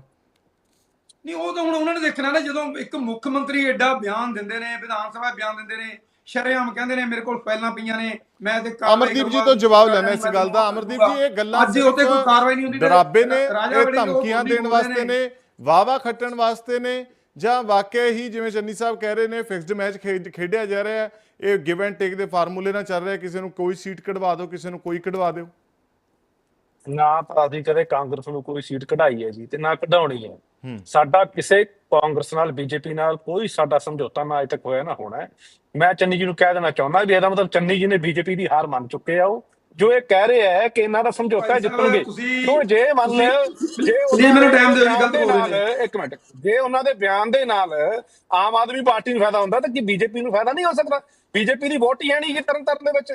ਨਹੀਂ ਉਹ ਤਾਂ ਹੁਣ ਉਹਨਾਂ ਨੇ ਦੇਖਣਾ ਨਾ ਜਦੋਂ ਇੱਕ ਮੁੱਖ ਮੰਤਰੀ ਐਡਾ ਬਿਆਨ ਦਿੰਦੇ ਨੇ ਵਿਧਾਨ ਸਭਾ ਬਿਆਨ ਦਿੰਦੇ ਨੇ ਸ਼ਰੇਆਮ ਕਹਿੰਦੇ ਨੇ ਮੇਰੇ ਕੋਲ ਫਾਈਲਾਂ ਪਈਆਂ ਨੇ ਮੈਂ ਤੇ ਅਮਰਦੀਪ ਜੀ ਤੋਂ ਜਵਾਬ ਲੈਣਾ ਇਸ ਗੱਲ ਦਾ। ਅਮਰਦੀਪ ਜੀ ਇਹ ਗੱਲਾਂ ਅੱਜ ਉੱਥੇ ਕੋਈ ਕਾਰਵਾਈ ਨਹੀਂ ਹੁੰਦੀ ਤੇ ਡਰਾਬੇ ਨੇ ਇਹ ਧਮਕੀਆਂ ਦੇਣ ਵਾਸਤੇ ਨੇ। ਵਾਵਾ ਖੱਟਣ ਵਾਸਤੇ ਨੇ ਜਾਂ ਵਾਕਿਆ ਹੀ ਜਿਵੇਂ ਚੰਨੀ ਸਾਹਿਬ ਕਹਿ ਰਹੇ ਨੇ ਫਿਕਸਡ ਮੈਚ ਖੇਡਿਆ ਜਾ ਰਿਹਾ ਹੈ। ਇਹ ਗਿਵ ਐਂਡ ਟੇਕ ਦੇ ਫਾਰਮੂਲੇ ਨਾਲ ਚੱਲ ਰਿਹਾ ਕਿਸੇ ਨੂੰ ਕੋਈ ਸੀਟ ਕਢਵਾ ਦਿਓ ਕਿਸੇ ਨੂੰ ਕੋਈ ਕਢਵਾ ਦਿਓ। ਨਾ ਅਸੀਂ ਕਦੇ ਕਾਂਗਰਸ ਨੂੰ ਕੋਈ ਸੀਟ ਕਢਾਈ ਹੈ ਜੀ ਤੇ ਨਾ ਕਢਾਉਣੀ ਹੈ। ਸਾਡਾ ਕਿਸੇ ਕਾਂਗਰਸ ਨਾਲ ਬੀਜੇਪੀ ਨਾਲ ਕੋਈ ਸਾਡਾ ਸਮਝੌਤਾ ਨਾ ਅਜੇ ਤੱਕ ਹੋਇਆ ਨਾ ਹੋਣਾ। ਮੈਂ ਚੰਨੀ ਜੀ ਨੂੰ ਕਹਿ ਦੇਣਾ ਚਾਹੁੰਦਾ ਵੀ ਇਹਦਾ ਮਤਲਬ ਚੰਨੀ ਜੀ ਨੇ ਬੀਜੇਪੀ ਦੀ ਹਾਰ ਮੰਨ ਚੁੱਕੇ ਆ ਉਹ। ਜੋ ਇਹ ਕਹਿ ਰਹੇ ਹੈ ਕਿ ਇਹਨਾਂ ਦਾ ਸਮਝੌਤਾ ਜਿੱਤਣਗੇ। ਕਿਉਂ ਜੇ ਮੰਨ ਲਿਓ ਜੇ ਤੁਸੀਂ ਮੈਨੂੰ ਦੇ time ਦਿਓ ਜੀ, ਗਲਤ ਦੇ ਬੋਲ ਰਹੇ ਨਾਲ- ਇੱਕ ਮਿੰਟ। ਜੇ ਉਹਨਾਂ ਦੇ ਬਿਆਨ ਦੇ ਨਾਲ ਆਮ ਆਦਮੀ ਪਾਰਟੀ ਨੂੰ ਫਾਇਦਾ ਹੁੰਦਾ ਤਾਂ ਕੀ ਬੀਜੇਪੀ ਨੂੰ ਫਾਇਦਾ ਨਹੀਂ ਹੋ ਸਕਦਾ? ਬੀਜੇਪੀ ਦੀ ਵੋਟ ਹੀ ਹੈ ਨਹੀਂ ਕਿ ਤਰਨ ਤਾਰਨ ਦੇ ਵਿੱਚ।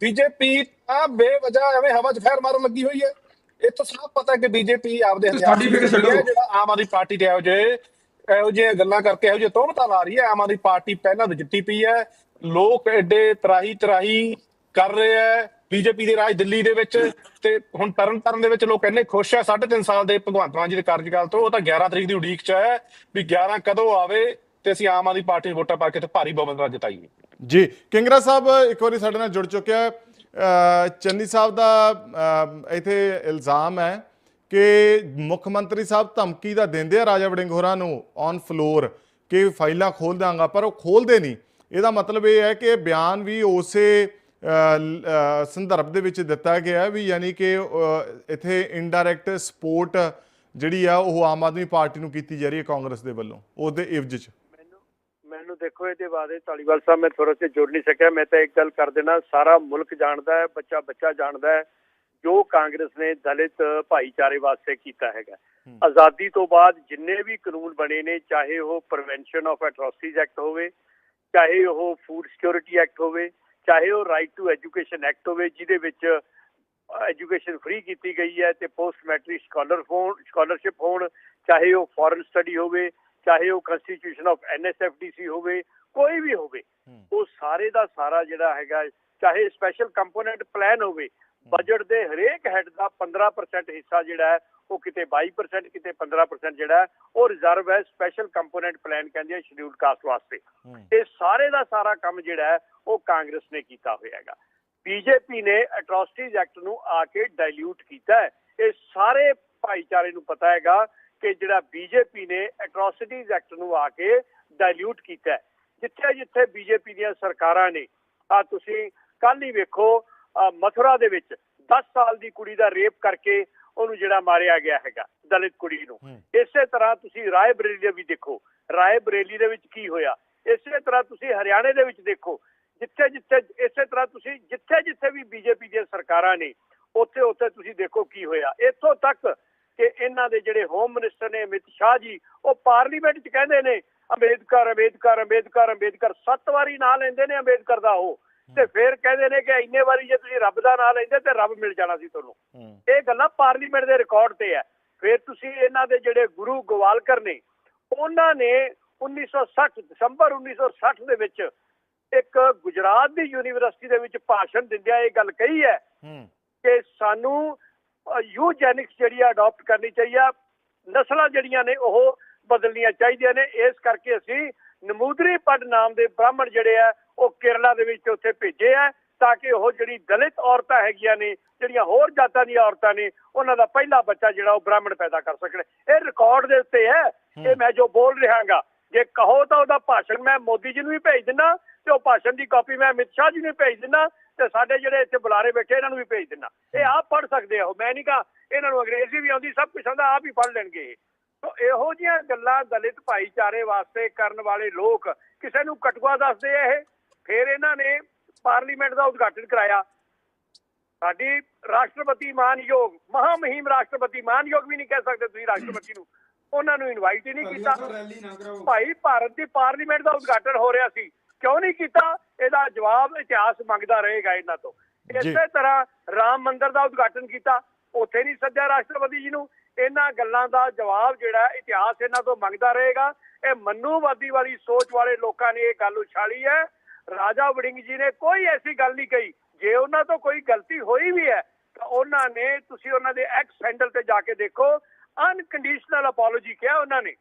ਬੀਜੇਪੀ ਤਾਂ ਬੇਵਜ੍ਹਾ ਐਵੇਂ ਹਵਾ 'ਚ ਫੈਰ ਮਾਰਨ ਲੱਗੀ ਹੋਈ ਹੈ। ਇਹ ਤਾਂ ਸਾਫ਼ ਪਤਾ ਹੈ ਕਿ ਬੀਜੇਪੀ ਆਪਦੇ ਤੇ ਹਥਿਆਰ। ਹੈ, ਜਿਹੜਾ ਆਮ ਆਦਮੀ ਪਾਰਟੀ ਤੇ ਇਹੋ ਜਿਹੇ ਇਹੋ ਜਿਹੇ ਗੱਲਾਂ ਕਰਕੇ ਇਹੋ ਜਿਹੇ ਤੋਹਮਤਾਂ ਲਾ ਰਹੀ ਹੈ। ਆਮ ਆਦਮੀ ਪਾਰਟੀ ਪਹਿਲਾਂ ਤਾਂ ਜਿੱਤੀ ਪਈ ਹੈ। ਲੋਕ ਐਡੇ ਤਰਾਹੀ ਤਰਾਹੀ ਕਰ ਰਹੇ ਹੈ। ਬੀਜੇਪੀ ਦੇ ਰਾਜ ਦਿੱਲੀ ਦੇ ਵਿੱਚ ਤੇ ਹੁਣ ਤਰਨ ਤਾਰਨ ਦੇ ਵਿੱਚ ਲੋਕ ਇੰਨੇ ਖੁਸ਼ ਹੈ 3.5 ਸਾਲ ਦੇ ਭਗਵੰਤ ਮਾਨ ਜੀ ਦੇ ਕਾਰਜਕਾਲ ਤੋਂ ਉਹ ਤਾਂ 11 ਤਰੀਕ ਦੀ ਉਡੀਕ 'ਚ ਹੈ ਵੀ 11 ਕਦੋਂ ਆਵੇ ਤੇ ਅਸੀਂ ਆਮ ਆਦਮੀ ਪਾਰਟੀ ਨੂੰ ਵੋਟਾਂ ਪਾ ਕੇ ਤੇ ਭਾਰੀ ਬਹੁਮਤ ਨਾਲ ਜਿਤਾਈਏ। ਜੀ ਕਿੰਗਰਾ ਸਾਹਿਬ ਇੱਕ ਵਾਰੀ ਸਾਡੇ ਨਾਲ ਜੁੜ ਚੁੱਕਿਆ ਹੈ। ਚੰਨੀ ਸਾਹਿਬ ਦਾ ਅ, ਇੱਥੇ ਇਲਜ਼ਾਮ ਹੈ ਕਿ ਮੁੱਖ ਮੰਤਰੀ ਸਾਹਿਬ ਧਮਕੀ ਦਾ ਦਿੰਦੇ ਆ ਰਾਜਾ ਵੜਿੰਗ ਹੋਰਾਂ ਨੂੰ ਔਨ ਫਲੋਰ ਕਿ ਫਾਈਲਾਂ ਖੋਲ ਦਾਂਗਾ ਪਰ ਉਹ ਖੋਲਦੇ ਨਹੀਂ। ਇਹਦਾ ਮਤਲਬ ਇਹ ਹੈ ਕਿ ਬਿਆਨ ਵੀ ਉਸੇ ਸੰਦਰਭ ਦੇ ਵਿੱਚ ਦਿੱਤਾ ਗਿਆ ਵੀ ਯਾਨੀ ਕਿ ਇੱਥੇ ਇਨਡਾਇਰੈਕਟ ਸਪੋਰਟ ਜਿਹੜੀ ਆ ਉਹ ਆਮ ਆਦਮੀ ਪਾਰਟੀ ਨੂੰ ਕੀਤੀ ਜਾ ਰਹੀ ਹੈ ਕਾਂਗਰਸ ਦੇ ਵੱਲੋਂ ਉਹਦੇ ਇਵਜ 'ਚ। ਮੈਨੂੰ ਦੇਖੋ ਇਹਦੇ ਬਾਰੇ ਧਾਲੀਵਾਲ ਸਾਹਿਬ ਮੈਂ ਥੋੜਾ ਜਿਹਾ ਜੁੜ ਨਹੀਂ ਸਕਿਆ। ਮੈਂ ਤਾਂ ਇੱਕ ਗੱਲ ਕਰ ਦੇਣਾ ਸਾਰਾ ਮੁਲਕ ਜਾਣਦਾ ਹੈ ਬੱਚਾ ਬੱਚਾ ਜਾਣਦਾ ਹੈ ਜੋ ਕਾਂਗਰਸ ਨੇ ਦਲਿਤ ਭਾਈਚਾਰੇ ਵਾਸਤੇ ਕੀਤਾ ਹੈਗਾ। ਆਜ਼ਾਦੀ ਤੋਂ ਬਾਅਦ ਜਿੰਨੇ ਵੀ ਕਾਨੂੰਨ ਬਣੇ ਨੇ ਚਾਹੇ ਉਹ ਪ੍ਰੀਵੈਂਸ਼ਨ ਆਫ ਐਟਰੋਸਿਟੀਜ਼ ਐਕਟ ਹੋਵੇ ਚਾਹੇ ਉਹ ਫੂਡ ਸਿਕਿਉਰਿਟੀ ਐਕਟ ਹੋਵੇ ਚਾਹੇ ਉਹ ਰਾਈਟ ਟੂ ਐਜੂਕੇਸ਼ਨ ਐਕਟ ਹੋਵੇ ਜਿਹਦੇ ਵਿੱਚ ਐਜੂਕੇਸ਼ਨ ਫ੍ਰੀ ਕੀਤੀ ਗਈ ਹੈ ਤੇ ਪੋਸਟ ਮੈਟ੍ਰਿਕ ਸਕਾਲਰ ਹੋਣ ਸਕਾਲਰਸ਼ਿਪ ਹੋਣ ਚਾਹੇ ਉਹ ਫੋਰਨ ਸਟੱਡੀ ਹੋਵੇ ਚਾਹੇ ਉਹ ਕਨਸਟੀਟਿਊਸ਼ਨ ਆਫ ਐਨਐਸਐਫਡੀਸੀ ਹੋਵੇ ਕੋਈ ਵੀ ਹੋਵੇ ਉਹ ਸਾਰੇ ਦਾ ਸਾਰਾ ਜਿਹੜਾ ਹੈਗਾ ਚਾਹੇ ਸਪੈਸ਼ਲ ਕੰਪੋਨੈਂਟ ਪਲਾਨ ਹੋਵੇ ਬਜਟ ਦੇ ਹਰੇਕ ਹੈਡ ਦਾ 15% ਹਿੱਸਾ ਜਿਹੜਾ ਹੈ ਉਹ ਕਿਤੇ 22% ਕਿਤੇ 15% ਜਿਹੜਾ ਉਹ ਰਿਜ਼ਰਵ ਹੈ ਸਪੈਸ਼ਲ ਕੰਪੋਨੈਂਟ ਪਲਾਨ ਕਹਿੰਦੇ ਆ ਸ਼ਡਿਊਲਡ ਕਾਸਟ ਵਾਸਤੇ। ਇਹ ਸਾਰੇ ਦਾ ਸਾਰਾ ਕੰਮ ਜਿਹੜਾ ਉਹ ਕਾਂਗਰਸ ਨੇ ਕੀਤਾ ਹੋਇਆ ਹੈਗਾ। ਬੀਜੇਪੀ ਨੇ ਐਟਰੋਸਿਟੀਜ਼ ਐਕਟ ਨੂੰ ਆ ਕੇ ਡਾਇਲੂਟ ਕੀਤਾ ਹੈ। ਇਹ ਸਾਰੇ ਭਾਈਚਾਰੇ ਨੂੰ ਪਤਾ ਹੈਗਾ ਕਿ ਜਿਹੜਾ ਬੀਜੇਪੀ ਨੇ ਐਟਰੋਸਿਟੀਜ਼ ਐਕਟ ਨੂੰ ਆ ਕੇ ਡਾਇਲੂਟ ਕੀਤਾ ਜਿੱਥੇ ਜਿੱਥੇ ਬੀਜੇਪੀ ਦੀਆਂ ਸਰਕਾਰਾਂ ਨੇ ਆ ਤੁਸੀਂ ਕੱਲ ਹੀ ਵੇਖੋ ਮਥੁਰਾ ਦੇ ਵਿੱਚ 10 ਸਾਲ ਦੀ ਕੁੜੀ ਦਾ ਰੇਪ ਕਰਕੇ ਉਹਨੂੰ ਜਿਹੜਾ ਮਾਰਿਆ ਗਿਆ ਹੈਗਾ ਦਲਿਤ ਕੁੜੀ ਨੂੰ। ਇਸੇ ਤਰ੍ਹਾਂ ਤੁਸੀਂ ਰਾਏ ਬਰੇਲੀ ਦੇ ਵੀ ਦੇਖੋ। ਰਾਏ ਬਰੇਲੀ ਦੇ ਵਿੱਚ ਕੀ ਹੋਇਆ? ਇਸੇ ਤਰ੍ਹਾਂ ਤੁਸੀਂ ਹਰਿਆਣੇ ਦੇ ਵਿੱਚ ਦੇਖੋ। ਜਿੱਥੇ ਜਿੱਥੇ ਇਸੇ ਤਰ੍ਹਾਂ ਤੁਸੀਂ ਜਿੱਥੇ ਜਿੱਥੇ ਵੀ ਬੀਜੇਪੀ ਦੀਆਂ ਸਰਕਾਰਾਂ ਨੇ ਉੱਥੇ ਉੱਥੇ ਤੁਸੀਂ ਦੇਖੋ ਕੀ ਹੋਇਆ। ਇੱਥੋਂ ਤੱਕ ਕਿ ਇਹਨਾਂ ਦੇ ਜਿਹੜੇ ਹੋਮ ਮਿਨਿਸਟਰ ਨੇ ਅਮਿਤ ਸ਼ਾਹ ਜੀ ਉਹ ਪਾਰਲੀਮੈਂਟ 'ਚ ਕਹਿੰਦੇ ਨੇ ਅੰਬੇਦਕਰ ਅੰਬੇਦਕਰ ਅੰਬੇਦਕਰ ਅੰਬੇਦਕਰ। ਸੱਤ ਵਾਰੀ ਨਾਂ ਲੈਂਦੇ ਨੇ ਅੰਬੇਦਕਰ ਦਾ ਉਹ। ਤੇ ਫਿਰ ਕਹਿੰਦੇ ਨੇ ਕਿ ਇੰਨੇ ਵਾਰੀ ਜੇ ਤੁਸੀਂ ਰੱਬ ਦਾ ਨਾਂ ਲੈਂਦੇ ਤੇ ਰੱਬ ਮਿਲ ਜਾਣਾ ਸੀ ਤੁਹਾਨੂੰ। ਇਹ ਗੱਲਾਂ ਪਾਰਲੀਮੈਂਟ ਦੇ ਰਿਕਾਰਡ ਤੇ ਹੈ। ਫਿਰ ਤੁਸੀਂ ਇਹਨਾਂ ਦੇ ਜਿਹੜੇ ਗੁਰੂ ਗੋਵਾਲਕਰ ਨੇ ਉਹਨਾਂ ਨੇ 1960 ਦਸੰਬਰ 1960 ਦੇ ਵਿੱਚ ਇੱਕ ਗੁਜਰਾਤ ਦੀ ਯੂਨੀਵਰਸਿਟੀ ਦੇ ਵਿੱਚ ਭਾਸ਼ਣ ਦਿੰਦਿਆਂ ਇਹ ਗੱਲ ਕਹੀ ਹੈ ਕਿ ਸਾਨੂੰ ਯੂਜੈਨਿਕਸ ਜਿਹੜੀ ਆ ਅਡਾਪਟ ਕਰਨੀ ਚਾਹੀਏ ਆ। ਨਸਲਾਂ ਜਿਹੜੀਆਂ ਨੇ ਉਹ ਬਦਲਣੀਆਂ ਚਾਹੀਦੀਆਂ ਨੇ। ਇਸ ਕਰਕੇ ਅਸੀਂ ਨਮੂਦਰੀ ਪੱਡ ਨਾਮ ਦੇ ਬ੍ਰਾਹਮਣ ਜਿਹੜੇ ਆ ਉਹ ਕੇਰਲਾ ਦੇ ਵਿੱਚ ਉੱਥੇ ਭੇਜੇ ਆ ਤਾਂ ਕਿ ਉਹ ਜਿਹੜੀ ਦਲਿਤ ਔਰਤਾਂ ਹੈਗੀਆਂ ਨੇ ਜਿਹੜੀਆਂ ਹੋਰ ਜਾਤਾਂ ਦੀਆਂ ਔਰਤਾਂ ਨੇ ਉਹਨਾਂ ਦਾ ਪਹਿਲਾ ਬੱਚਾ ਜਿਹੜਾ ਉਹ ਬ੍ਰਾਹਮਣ ਪੈਦਾ ਕਰ ਸਕਣ। ਇਹ ਰਿਕਾਰਡ ਦੇ ਉੱਤੇ ਹੈ। ਇਹ ਮੈਂ ਜੋ ਬੋਲ ਰਿਹਾਗਾ ਜੇ ਕਹੋ ਤਾਂ ਉਹਦਾ ਭਾਸ਼ਣ ਮੈਂ ਮੋਦੀ ਜੀ ਨੂੰ ਵੀ ਭੇਜ ਦਿੰਦਾ ਤੇ ਉਹ ਭਾਸ਼ਣ ਦੀ ਕਾਪੀ ਮੈਂ ਅਮਿਤ ਸ਼ਾਹ ਜੀ ਨੂੰ ਭੇਜ ਦਿੰਦਾ ਤੇ ਸਾਡੇ ਜਿਹੜੇ ਇੱਥੇ ਬੁਲਾਰੇ ਬੈਠੇ ਇਹਨਾਂ ਨੂੰ ਵੀ ਭੇਜ ਦਿੰਦਾ ਇਹ ਆਪ ਪੜ੍ਹ ਸਕਦੇ ਹੋ ਮੈਂ ਨਹੀਂ ਕਹਾ ਇਹਨਾਂ ਨੂੰ ਅੰਗਰੇਜ਼ੀ ਵੀ ਆਉਂਦੀ ਸਭ ਕੁਝ ਆਉਂਦਾ ਆਪ ਹੀ ਪੜ੍ਹ ਲੈਣਗੇ ਇਹ। ਤੋ ਇਹੋ ਜਿਹੀਆਂ ਗੱਲਾਂ ਦਲਿਤ ਭਾਈਚਾਰੇ ਵਾਸਤੇ ਕਰਨ ਵਾਲੇ ਲੋਕ ਕਿਸੇ ਨੂੰ ਕਟਵਾ ਦੱਸਦੇ ਆ ਇਹ? ਫਿਰ ਇਹਨਾਂ ਨੇ ਪਾਰਲੀਮੈਂਟ ਦਾ ਉਦਘਾਟਨ ਕਰਾਇਆ। ਸਾਡੀ ਰਾਸ਼ਟਰਪਤੀ ਮਾਨਯੋਗ ਮਹਾਮਹਿਮ ਰਾਸ਼ਟਰਪਤੀ ਮਾਨਯੋਗ ਵੀ ਨਹੀਂ ਕਹਿ ਸਕਦੇ ਤੁਸੀਂ ਰਾਸ਼ਟਰਪਤੀ ਨੂੰ। ਉਹਨਾਂ ਨੂੰ ਇਨਵਾਈਟ ਹੀ ਨਹੀਂ ਕੀਤਾ। ਭਾਈ ਭਾਰਤ ਦੀ ਪਾਰਲੀਮੈਂਟ ਦਾ ਉਦਘਾਟਨ ਹੋ ਰਿਹਾ ਸੀ। ਕਿਉਂ ਨਹੀਂ ਕੀਤਾ? ਇਹਦਾ ਜਵਾਬ ਇਤਿਹਾਸ ਮੰਗਦਾ ਰਹੇਗਾ ਇਹਨਾਂ ਤੋਂ। ਇਸੇ ਤਰ੍ਹਾਂ ਰਾਮ ਮੰਦਿਰ ਦਾ ਉਦਘਾਟਨ ਕੀਤਾ। ਉੱਥੇ ਨਹੀਂ ਸੱਦਿਆ ਰਾਸ਼ਟਰਪਤੀ ਜੀ ਨੂੰ। ਇਹਨਾਂ ਗੱਲਾਂ ਦਾ ਜਵਾਬ ਜਿਹੜਾ ਇਤਿਹਾਸ ਇਹਨਾਂ ਤੋਂ ਮੰਗਦਾ ਰਹੇਗਾ। ਇਹ ਮਨੂਵਾਦੀ ਵਾਲੀ ਸੋਚ ਵਾਲੇ ਲੋਕਾਂ ਨੇ ਇਹ ਗੱਲ ਉਛਾਲੀ ਹੈ। ਰਾਜਾ ਵੜਿੰਗ ਜੀ ਨੇ ਕੋਈ ਐਸੀ ਗੱਲ ਨਹੀਂ ਕਹੀ। ਜੇ ਉਹਨਾਂ ਤੋਂ ਕੋਈ ਗਲਤੀ ਹੋਈ ਵੀ ਹੈ ਤਾਂ ਉਹਨਾਂ ਨੇ ਤੁਸੀਂ ਉਹਨਾਂ ਦੇ ਐਕਸ ਹੈਂਡਲ ਤੇ ਜਾ ਕੇ ਦੇਖੋ ਅਨਕੰਡੀਸ਼ਨਲ ਅਪੋਲੋਜੀ ਕਿਹਾ ਉਹਨਾਂ ਨੇ।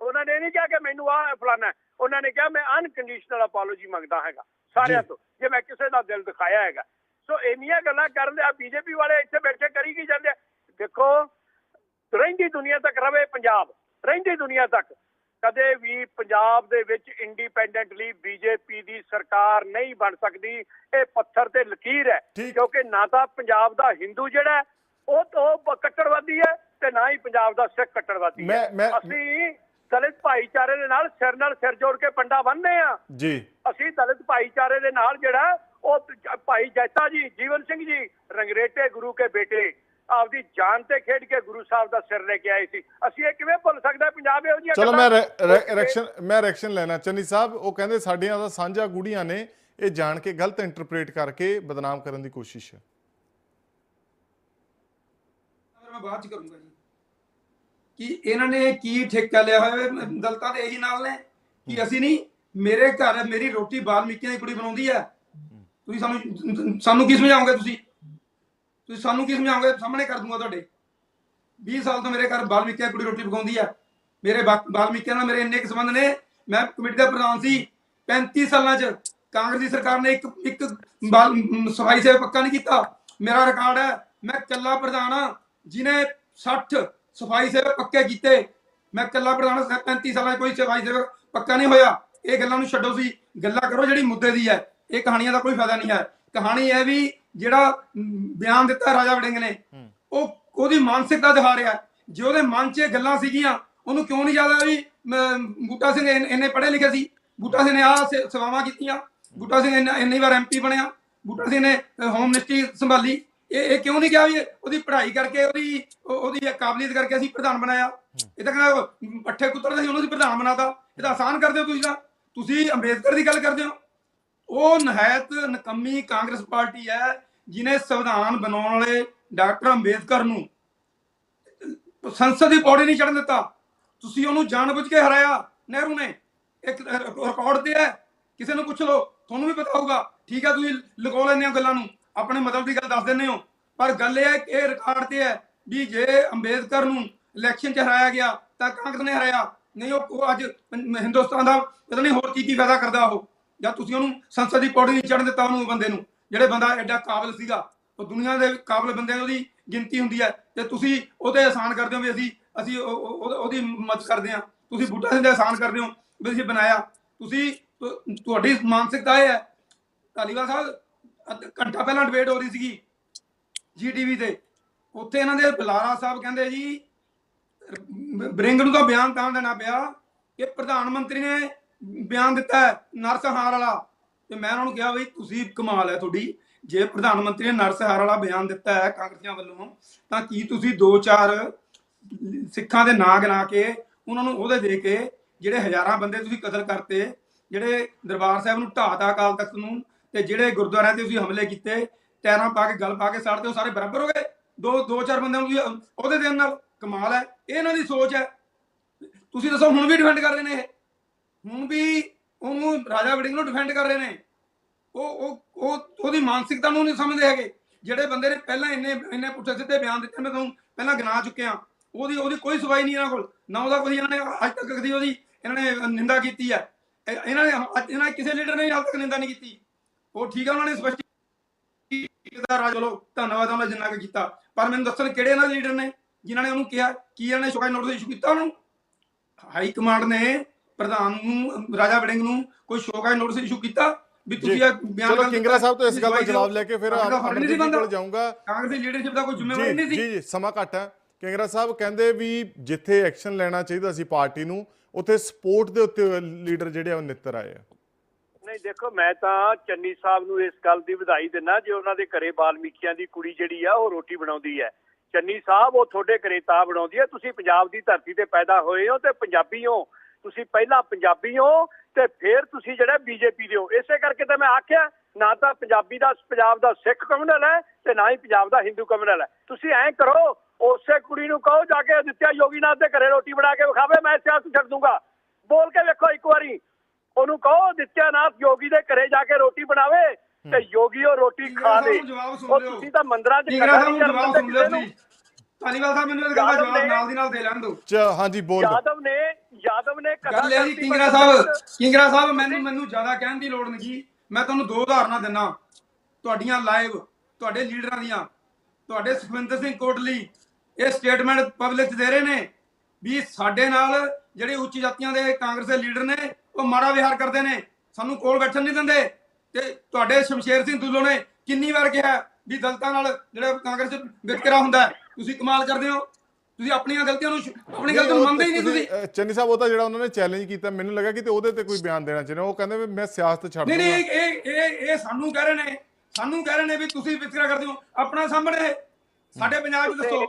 ਉਹਨਾਂ ਨੇ ਨਹੀਂ ਕਿਹਾ ਕਿ ਮੈਨੂੰ ਆ ਫਲਾਣਾ। ਉਹਨਾਂ ਨੇ ਕਿਹਾ ਮੈਂ ਅਨਕੰਡੀਸ਼ਨਲ ਅਪੋਲੋਜੀ ਮੰਗਦਾ ਹੈਗਾ। ਸਾਰਿਆਂ ਤੋਂ ਜੇ ਮੈਂ ਕਿਸੇ ਦਾ ਦਿਲ ਦਿਖਾਇਆ ਹੈਗਾ। ਸੋ ਇੰਨੀਆਂ ਗੱਲਾਂ ਕਰਨ ਆ ਬੀਜੇਪੀ ਵਾਲੇ ਇੱਥੇ ਬੈਠੇ ਕਰੀ ਕੀ ਜਾਂਦੇ? ਦੇਖੋ ਰਹਿੰਦੀ ਦੁਨੀਆ ਤੱਕ ਰਵੇ ਪੰਜਾਬ ਰਹਿੰਦੀ ਦੁਨੀਆ ਤੱਕ। ਕਦੇ ਵੀ ਪੰਜਾਬ ਦੇ ਵਿੱਚ ਇੰਡੀਪੈਂਡੈਂਟਲੀ ਬੀਜੇਪੀ ਦੀ ਸਰਕਾਰ ਨਹੀਂ ਬਣ ਸਕਦੀ ਇਹ ਪੱਥਰ ਤੇ ਲਕੀਰ ਹੈ। ਕਿਉਂਕਿ ਨਾ ਤਾਂ ਪੰਜਾਬ ਦਾ ਹਿੰਦੂ ਜਿਹੜਾ ਉਹ ਤੋਂ ਕੱਟੜਵਾਦੀ ਹੈ ਤੇ ਨਾ ਹੀ ਪੰਜਾਬ ਦਾ ਸਿੱਖ ਕੱਟੜਵਾਦੀ ਹੈ। ਅਸੀਂ ਦਲਿਤ ਭਾਈਚਾਰੇ ਦੇ ਨਾਲ ਸਿਰ ਨਾਲ ਸਿਰ ਜੋੜ ਕੇ ਪੰਡਾ ਬੰਨ੍ਹਦੇ ਆ ਜੀ। ਅਸੀਂ ਦਲਿਤ ਭਾਈਚਾਰੇ ਦੇ ਨਾਲ ਜਿਹੜਾ ਉਹ ਭਾਈ ਜੈਤਾ ਜੀ ਜੀਵਨ ਸਿੰਘ ਜੀ ਰੰਗਰੇਟੇ ਗੁਰੂ ਕੇ ਬੇਟੇ। ਆਪਦੀ ਜਾਨ ਤੇ ਖੇਡ ਕੇ ਗੁਰੂ ਸਾਹਿਬ ਦਾ ਸਿਰ ਲੈ ਕੇ ਆਏ ਸੀ। ਅਸੀਂ ਇਹ ਕਿਵੇਂ ਭੁੱਲ ਸਕਦਾ? ਪੰਜਾਬ ਇਹੋ ਜਿਹੀਆਂ ਚਲੋ ਮੈਂ ਰਿਐਕਸ਼ਨ ਮੈਂ ਰਿਐਕਸ਼ਨ ਲੈਣਾ। ਚੰਨੀ ਸਾਹਿਬ ਉਹ ਕਹਿੰਦੇ ਸਾਡੀਆਂ ਦਾ ਸਾਂਝਾ ਗੁੜੀਆਂ ਨੇ। ਇਹ ਜਾਣ ਕੇ ਗਲਤ ਇੰਟਰਪ੍ਰੀਟ ਕਰਕੇ ਬਦਨਾਮ ਕਰਨ ਦੀ ਕੋਸ਼ਿਸ਼ ਹੈ। ਮੈਂ ਬਾਅਦ ਚ ਕਰੂੰਗਾ ਜੀ। ਕਿ ਇਹਨਾਂ ਨੇ ਕੀ ਠੇਕਾ ਲਿਆ ਹੋਇਆ? ਦਲਤਾਂ ਦੇ ਇਹੀ ਨਾਲ ਨੇ ਕਿ ਅਸੀਂ ਨਹੀਂ ਮੇਰੇ ਘਰ ਮੇਰੀ ਰੋਟੀ ਬਾਲਮੀਕੀਆਂ ਦੀ ਕੁੜੀ ਬਣਾਉਂਦੀ ਹੈ। ਤੁਸੀਂ ਸਾਨੂੰ ਸਾਨੂੰ ਕੀ ਸਮਝਾਓਗੇ ਤੁਸੀਂ? ਤੁਸੀਂ ਸਾਨੂੰ ਕੀ ਸਮਝਾਓਗੇ? ਸਾਹਮਣੇ ਕਰ ਦੂੰਗਾ ਤੁਹਾਡੇ। 20 ਸਾਲ ਤੋਂ ਮੇਰੇ ਘਰ ਬਾਲਮੀਕੀਆਂ ਦੀ ਕੁੜੀ ਰੋਟੀ ਪਕਾਉਂਦੀ ਆ। ਮੇਰੇ ਬਾ- ਨਾਲ ਮੇਰੇ ਇੰਨੇ ਸੰਬੰਧ ਨੇ। ਮੈਂ ਕਮੇਟੀ ਦਾ ਪ੍ਰਧਾਨ ਸੀ। 35 ਸਾਲਾਂ 'ਚ ਕਾਂਗਰਸ ਦੀ ਸਰਕਾਰ ਨੇ ਇੱਕ ਇੱਕ ਸਫ਼ਾਈ ਸੇਵਾ ਪੱਕਾ ਨਹੀਂ ਕੀਤਾ। ਮੇਰਾ ਰਿਕਾਰਡ ਹੈ, ਮੈਂ ਕੱਲਾ ਪ੍ਰਧਾਨ ਆ ਜਿਨੇ 60 ਸਫ਼ਾਈ ਸੇਵਾ ਪੱਕੇ ਕੀਤੇ, ਮੈਂ ਕੱਲਾ ਪ੍ਰਧਾਨ ਸ- 35 ਸਾਲਾਂ 'ਚ ਕੋਈ ਸਫ਼ਾਈ ਸੇਵਾ ਪੱਕਾ ਨਹੀਂ ਹੋਇਆ। ਇਹ ਗੱਲਾਂ ਨੂੰ ਛੱਡੋ ਸੀ ਗੱਲਾਂ ਕਰੋ ਜਿਹੜੀ ਮੁੱਦੇ ਦੀ ਹੈ। ਇਹ ਕਹਾਣੀਆਂ ਦਾ ਕੋਈ ਫਾਇਦਾ ਨਹੀਂ ਹੈ। ਕਹਾਣੀ ਹੈ ਵੀ ਜਿਹੜਾ ਬਿਆਨ ਦਿੱਤਾ ਰਾਜਾ ਵੜਿੰਗ ਨੇ ਉਹ ਉਹਦੀ ਮਾਨਸਿਕਤਾ ਦਿਖਾ ਰਿਹਾ। ਜੇ ਉਹਦੇ ਮਨ 'ਚ ਇਹ ਗੱਲਾਂ ਸੀਗੀਆਂ ਉਹਨੂੰ ਕਿਉਂ ਨਹੀਂ ਜ਼ਿਆਦਾ ਵੀ ਮ, ਬੂਟਾ ਸਿੰਘ ਇੰਨ- ਪੜ੍ਹੇ ਲਿਖੇ ਸੀ? ਬੂਟਾ ਸਿੰਘ ਨੇ ਸੇ- ਸੇਵਾਵਾਂ ਕੀਤੀਆਂ। ਬੂਟਾ ਸਿੰਘ ਇੰਨਾ ਇੰਨੀ ਵਾਰ ਐਮਪੀ ਬਣਿਆ। ਬੂਟਾ ਸਿੰਘ ਨੇ ਹੋਮ ਮਿਨਿਸਟਰੀ ਸੰਭਾਲੀ। ਇਹ ਇਹ ਕਿਉਂ ਨਹੀਂ ਕਿਹਾ ਵੀ ਉਹਦੀ ਪੜ੍ਹਾਈ ਕਰਕੇ ਉਹਦੀ ਉਹ- ਉਹਦੀ ਕਾਬਲੀਅਤ ਕਰਕੇ ਅਸੀਂ ਪ੍ਰਧਾਨ ਬਣਾਇਆ? ਇਹ ਤਾਂ ਕਹਿੰਦਾ ਪੱਠੇ ਕੁੱਤਰ ਸੀ ਉਹਨੂੰ ਅਸੀਂ ਪ੍ਰਧਾਨ ਬਣਾਤਾ। ਇਹ ਤਾਂ ਆਸਾਨ ਕਰਦੇ ਹੋ ਤੁਸੀਂ ਤਾਂ। ਤੁਸੀਂ ਅੰਬੇਦਕਰ ਦੀ ਗੱਲ ਕਰਦੇ ਹੋ। ਉਹ ਨਹਾਇਤ ਨਕੰਮੀ ਕਾਂਗਰਸ ਪਾਰਟੀ ਹੈ ਜਿਨੇ ਸੰਵਿਧਾਨ ਬਣਾਉਣ ਵਾਲੇ ਡਾਕਟਰ ਅੰਬੇਦਕਰ ਨੂੰ ਸੰਸਦ ਦੀ ਪੌੜੀ ਨਹੀਂ ਚੜਨ ਦਿੱਤਾ। ਤੁਸੀਂ ਉਹਨੂੰ ਜਾਣਬੁੱਝ ਕੇ ਹਰਾਇਆ, ਨਹਿਰੂ ਨੇ। ਇੱਕ ਰਿਕਾਰਡ ਤੇ ਹੈ। ਕਿਸੇ ਨੂੰ ਪੁੱਛ ਲਓ, ਤੁਹਾਨੂੰ ਵੀ ਪਤਾ ਹੋਊਗਾ। ਠੀਕ ਹੈ, ਤੁਸੀਂ ਲਗੋ ਲੈਂਦੇ ਹੋ ਗੱਲਾਂ ਨੂੰ। ਆਪਣੇ ਮਤਲਬ ਦੀ ਗੱਲ ਦੱਸ ਦਿੰਦੇ ਹੋ। ਪਰ ਗੱਲ ਇਹ ਹੈ ਕਿ ਇਹ ਰਿਕਾਰਡ ਤੇ ਹੈ ਵੀ ਜੇ ਅੰਬੇਦਕਰ ਨੂੰ ਇਲੈਕਸ਼ਨ 'ਚ ਹਰਾਇਆ ਗਿਆ, ਤਾਂ ਕਾਂਗਰਸ ਨੇ ਹਰਾਇਆ। ਨਹੀਂ, ਉਹ ਅੱਜ ਹਿੰਦੁਸਤਾਨ ਦਾ, ਪਤਾ ਨਹੀਂ ਹੋਰ ਕੀ ਕੀ ਫਾਇਦਾ ਕਰਦਾ ਉਹ। ਜਾਂ ਤੁਸੀਂ ਉਹਨੂੰ ਸੰਸਦ ਦੀ ਪੌੜੀ ਨਹੀਂ ਚੜਨ ਦਿੱਤਾ ਉਹਨੂੰ ਬੰਦੇ ਨੂੰ, ਜਿਹੜੇ ਬੰਦਾ ਐਡਾ ਕਾਬਿਲ ਸੀਗਾ, ਉਹ ਦੁਨੀਆ ਦੇ ਕਾਬਿਲ ਬੰਦਿਆਂ ਦੀ ਉਹਦੀ ਗਿਣਤੀ ਹੁੰਦੀ ਹੈ ਤੇ ਤੁਸੀਂ ਉਹਦੇ ਆਸਾਨ ਕਰਦੇ ਹੋ ਵੀ ਅਸੀਂ ਅਸੀਂ ਉਹਦੀ ਮਦਦ ਕਰਦੇ ਹਾਂ। ਤੁਸੀਂ ਬੂਟਾ ਸਿੰਘ ਦੇ ਆਸਾਨ ਕਰਦੇ ਹੋ ਵੀ ਅਸੀਂ ਬਣਾਇਆ। ਤੁਸੀਂ, ਤੁਹਾਡੀ ਮਾਨਸਿਕਤਾ ਇਹ ਹੈ, ਧਾਲੀਵਾਲ ਸਾਹਿਬ, ਅੱਧ- ਘੰਟਾ ਪਹਿਲਾਂ ਡਿਬੇਟ ਹੋ ਰਹੀ ਸੀਗੀ ਜੀਟੀਵੀ ਤੇ। ਉੱਥੇ ਇਹਨਾਂ ਦੇ ਬੁਲਾਰਾ ਸਾਹਿਬ ਕਹਿੰਦੇ ਜੀ ਬ੍ਰਿੰਗ ਨੂੰ ਤਾਂ ਬਿਆਨ ਤਾਂ ਦੇਣਾ ਪਿਆ ਕਿ ਪ੍ਰਧਾਨ ਮੰਤਰੀ ਨੇ ਬਿਆਨ ਦਿੱਤਾ ਹੈ, ਨਰਸਹਾਰ ਵਾਲਾ। ਤੇ ਮੈਂ ਉਹਨਾਂ ਨੂੰ ਕਿਹਾ ਬਈ ਤੁਸੀਂ ਕਮਾਲ ਹੈ ਤੁਹਾਡੀ। ਜੇ ਪ੍ਰਧਾਨ ਮੰਤਰੀ ਨੇ ਨਰਸਹਾਰ ਵਾਲਾ ਬਿਆਨ ਦਿੱਤਾ ਹੈ ਕਾਂਗਰਸੀਆਂ ਵੱਲੋਂ, ਤਾਂ ਕੀ ਤੁਸੀਂ ਦੋ ਚਾਰ ਸਿੱਖਾਂ ਦੇ ਨਾਂ ਗਿਣਾ ਕੇ ਉਹਨਾਂ ਨੂੰ ਉਹਦੇ ਦੇ ਕੇ ਜਿਹੜੇ ਹਜ਼ਾਰਾਂ ਬੰਦੇ ਤੁਸੀਂ ਕਤਲ ਕਰਤੇ, ਜਿਹੜੇ ਦਰਬਾਰ ਸਾਹਿਬ ਨੂੰ ਢਾਤਾ ਅਕਾਲ ਤਖਤ ਨੂੰ, ਤੇ ਜਿਹੜੇ ਗੁਰਦੁਆਰਿਆਂ ਤੇ ਤੁਸੀਂ ਹਮਲੇ ਕੀਤੇ ਟੈਰਾਂ ਪਾ ਕੇ, ਗਲ ਪਾ ਕੇ ਸਾੜਦੇ ਉਹ ਸਾਰੇ ਬਰਾਬਰ ਹੋ ਗਏ? ਦੋ ਦੋ ਚਾਰ ਬੰਦਿਆਂ ਨੂੰ ਤੁਸੀਂ ਉਹਦੇ ਦੇਣ ਨਾਲ ਕਮਾਲ ਹੈ, ਇਹ ਇਹਨਾਂ ਦੀ ਸੋਚ ਹੈ। ਤੁਸੀਂ ਦੱਸੋ, ਹੁਣ ਵੀ ਡਿਫੈਂਡ ਕਰ ਰਹੇ ਨੇ ਇਹ? ਹੁਣ ਵੀ ਉਹਨੂੰ ਰਾਜਾ ਵੜਿੰਗ ਨੂੰ ਡਿਫੈਂਡ ਕਰ ਰਹੇ ਨੇ। ਉਹ ਉਹ ਉਹਦੀ ਮਾਨਸਿਕਤਾ ਨੂੰ ਨਹੀਂ ਸਮਝਦੇ ਹੈਗੇ। ਜਿਹੜੇ ਬੰਦੇ ਨੇ ਪਹਿਲਾਂ ਇੰਨੇ ਇੰਨੇ ਪੁੱਠੇ ਸਿੱਧੇ ਬਿਆਨ ਦਿੱਤੇ, ਮੈਂ ਤੁਹਾਨੂੰ ਪਹਿਲਾਂ ਗਿਣਾ ਚੁੱਕਿਆ। ਉਹਦੀ ਉਹਦੀ ਕੋਈ ਸੁਵਾਈ ਨਹੀਂ ਇਹਨਾਂ ਕੋਲ। ਨਾ ਉਹਦਾ ਕੋਈ, ਇਹਨਾਂ ਨੇ ਅੱਜ ਤੱਕ ਕਦੀ ਉਹਦੀ, ਇਹਨਾਂ ਨੇ ਨਿੰਦਾ ਕੀਤੀ ਹੈ। ਇਹਨਾਂ ਨੇ ਇਹਨਾਂ ਕਿਸੇ ਲੀਡਰ ਨੇ ਅੱਜ ਤੱਕ ਨਿੰਦਾ ਨਹੀਂ ਕੀਤੀ। ਉਹ ਠੀਕ ਹੈ ਉਹਨਾਂ ਨੇ ਸਪਸ਼ਟ ਕੀਤਾ ਰਾਜ ਵੱਲੋਂ। ਧੰਨਵਾਦ ਉਹਨਾਂ ਜਿੰਨਾ ਕੁ ਕੀਤਾ। ਪਰ ਮੈਨੂੰ ਦੱਸਣ ਕਿਹੜੇ ਇਹਨਾਂ ਦੇ ਲੀਡਰ ਨੇ, ਜਿਨ੍ਹਾਂ ਨੇ ਉਹਨੂੰ ਕਿਹਾ, ਕੀ ਇਹਨਾਂ ਨੇ ਸ਼ੋਕਾਈ ਨੋਟਿਸ ਇਸ਼ੂ ਕੀਤਾ ਉਹਨੂੰ? ਹਾਈ ਕਮਾਂਡ ਨੇ ਪ੍ਰਧਾਨ ਨੂੰ ਰਾਜਾ ਵੜਿੰਗ ਨੂੰ ਕੋਈ ਸ਼ੋਕਾਈ ਨੋਟਿਸ ਇਸ਼ੂ ਕੀਤਾ ਵੀ ਤੁਸੀਂ ਇਹ ਬਿਆਨ ਚਲੋ ਕਿੰਗਰਾ ਸਾਹਿਬ ਤੋਂ ਇਸ ਗੱਲ ਦਾ। ਜਵਾਬ ਲੈ ਕੇ ਫਿਰ ਕਾਂਗਰਸ ਦਾ ਕੋਲ। ਜਾਊਂਗਾ। ਕਾਂਗਰਸ ਲੀਡਰਸ਼ਿਪ ਦਾ ਕੋਈ ਜ਼ਿੰਮੇਵਾਰੀ ਨਹੀਂ ਸੀ। ਜੀ ਜੀ ਸਮਾਂ ਘੱਟ ਹੈ। ਕਿੰਗਰਾ ਸਾਹਿਬ ਕਹਿੰਦੇ ਵੀ ਜਿੱਥੇ ਐਕਸ਼ਨ ਲੈਣਾ ਚਾਹੀਦਾ ਸੀ ਪਾਰਟੀ ਨੂੰ ਉੱਥੇ ਸਪੋਰਟ ਦੇ ਉੱਤੇ ਲੀਡਰ ਜਿਹੜੇ ਆ ਉਹ ਨਿੱਤਰ ਆਏ ਆ। ਨਹੀਂ ਦੇਖੋ ਮੈਂ ਤਾਂ ਚੰਨੀ ਸਾਹਿਬ ਨੂੰ ਇਸ ਗੱਲ ਦੀ ਵਧਾਈ ਦਿੰਦਾ ਜੇ ਉਹਨਾਂ ਦੇ ਘਰੇ ਬਾਲਮੀਕੀਆਂ ਦੀ ਕੁੜੀ ਜਿਹੜੀ ਆ ਉਹ ਰੋਟੀ ਬਣਾਉਂਦੀ ਹੈ। ਚੰਨੀ ਸਾਹਿਬ ਉਹ ਤੁਹਾਡੇ ਘਰੇ ਤਾਂ ਬਣਾਉਂਦੀ ਹੈ। ਤੁਸੀਂ ਪੰਜਾਬ ਦੀ ਧਰਤੀ ਤੇ ਪੈਦਾ ਹੋਏ ਹੋ ਤੇ ਪੰਜਾਬੀ ਹੋ। ਤੁਸੀਂ ਪਹਿਲਾਂ ਪੰਜਾਬੀ ਹੋ ਤੇ ਫਿਰ ਤੁਸੀਂ ਜਿਹੜਾ ਬੀਜੇਪੀ ਦੇ ਹੋ। ਇਸੇ ਕਰਕੇ ਤਾਂ ਮੈਂ ਆਖਿਆ ਨਾ ਤਾਂ ਪੰਜਾਬੀ ਦਾ ਪੰਜਾਬ ਦਾ ਸਿੱਖ ਕਮਿਊਨਲ ਹੈ ਤੇ ਨਾ ਹੀ ਪੰਜਾਬ ਦਾ ਹਿੰਦੂ ਕਮਿਊਨਲ ਹੈ। ਤੁਸੀਂ ਐਂ ਕਰੋ ਉਸੇ ਕੁੜੀ ਨੂੰ ਕਹੋ ਜਾ ਕੇ ਅਦਿੱਤਿਆ ਯੋਗੀਨਾਥ ਦੇ ਘਰੇ ਰੋਟੀ ਬਣਾ ਕੇ ਵਿਖਾਵੇ ਮੈਂ ਸਿਆਸਤ ਛੱਡ ਦੂੰਗਾ। ਬੋਲ ਕੇ ਵੇਖੋ ਇੱਕ ਵਾਰੀ। ਉਹਨੂੰ ਕਹੋ ਨਿਤਿਆਨਾਥ ਯੋਗੀ ਦੇ ਘਰੇ ਜਾ ਕੇ ਰੋਟੀ ਬਣਾਵੇ ਤੇ ਯੋਗੀ ਉਹ ਰੋਟੀ ਖਾ ਲੇ। ਉਹ ਤੁਸੀਂ ਤਾਂ ਮੰਦਰਾਂ 'ਚ ਨਹੀਂ ਕਰਦੇ ਸੁਣ ਲਿਓ ਕਿਸੇ ਨੂੰ ਧਾਲੀਵਾਲ ਸਾਹਿਬ ਮੈਨੂੰ ਇਹ ਗੱਲ ਦਾ ਯਾਦਵ ਜਵਾਬ ਨਾਲ ਦੀ ਨਾਲ ਦੇ ਲੈਣ ਦਿਓ ਚ ਹਾਂਜੀ ਬੋਲ। ਯਾਦਵ ਨੇ ਯਾਦਵ ਨੇ ਗੱਲ ਇਹ ਜੀ ਕਿੰਗਰਾ ਸਾਹਿਬ ਕਿੰਗਰਾ ਸਾਹਿਬ ਮੈਨੂੰ ਮੈਨੂੰ ਜ਼ਿਆਦਾ ਕਹਿਣ ਦੀ ਲੋੜ ਨਹੀਂ। ਜੀ ਮੈਂ ਤੁਹਾਨੂੰ ਦੋ ਉਦਾਹਰਨਾਂ ਦਿੰਨਾ। ਤੁਹਾਡੀਆਂ ਲਾਈਵ ਤੁਹਾਡੇ ਲੀਡਰਾਂ ਦੀਆਂ। ਤੁਹਾਡੇ ਸੁਖਵਿੰਦਰ ਸਿੰਘ ਕੋਟਲੀ ਇਹ ਸਟੇਟਮੈਂਟ ਪਬਲਿਕ 'ਚ ਦੇ ਰਹੇ ਨੇ ਵੀ ਸਾਡੇ ਨਾਲ ਜਿਹੜੇ ਉੱਚ ਜਾਤੀਆਂ ਦੇ ਕਾਂਗਰਸ ਦੇ ਲੀਡਰ ਨੇ ਉਹ ਮਾੜਾ ਵਿਹਾਰ ਕਰਦੇ ਨੇ। ਸਾਨੂੰ ਕੋਲ ਬੈਠਣ ਨਹੀਂ ਦਿੰਦੇ। ਤੇ ਤੁਹਾਡੇ ਸ਼ਮਸ਼ੇਰ ਸਿੰਘ ਦੁੱਲੋ ਨੇ ਕਿੰਨੀ ਵਾਰ ਕਿਹਾ ਵੀ ਦਲਤਾਂ ਨਾਲ ਜਿਹੜਾ ਕਾਂਗਰਸ ਵਿਤਕਰਾ ਹੁੰਦਾ ਹੈ। ਤੁਸੀਂ ਕਮਾਲ ਕਰਦੇ ਹੋ। ਤੁਸੀਂ ਆਪਣੀਆਂ ਗਲਤੀਆਂ ਨੂੰ ਆਪਣੀ ਗਲਤੀ ਨੂੰ ਮੰਨਦੇ ਹੀ ਨਹੀਂ ਤੁਸੀਂ ਚੰਨੀ ਸਾਹਿਬ ਉਹ ਤਾਂ ਜਿਹੜਾ ਉਹਨਾਂ ਨੇ ਚੈਲੰਜ ਕੀਤਾ ਮੈਨੂੰ ਲੱਗਾ ਕਿ ਤੇ ਉਹਦੇ ਤੇ ਕੋਈ ਬਿਆਨ ਦੇਣਾ ਚਾਹੀਦਾ। ਉਹ ਕਹਿੰਦੇ ਵੀ ਮੈਂ ਸਿਆਸਤ ਛੱਡ ਨਹੀਂ ਦੂੰਗਾ। ਨਹੀਂ ਇਹ ਇਹ ਇਹ ਇਹ ਸਾਨੂੰ ਕਹਿ ਰਹੇ ਨੇ। ਸਾਨੂੰ ਕਹਿ ਰਹੇ ਨੇ ਵੀ ਤੁਸੀਂ ਵਿਤਕਰਾ ਕਰਦੇ ਹੋ। ਆਪਣਾ ਸਾਹਮਣੇ। ਸਾਡੇ ਪੰਜਾਬ ਦੱਸੋ।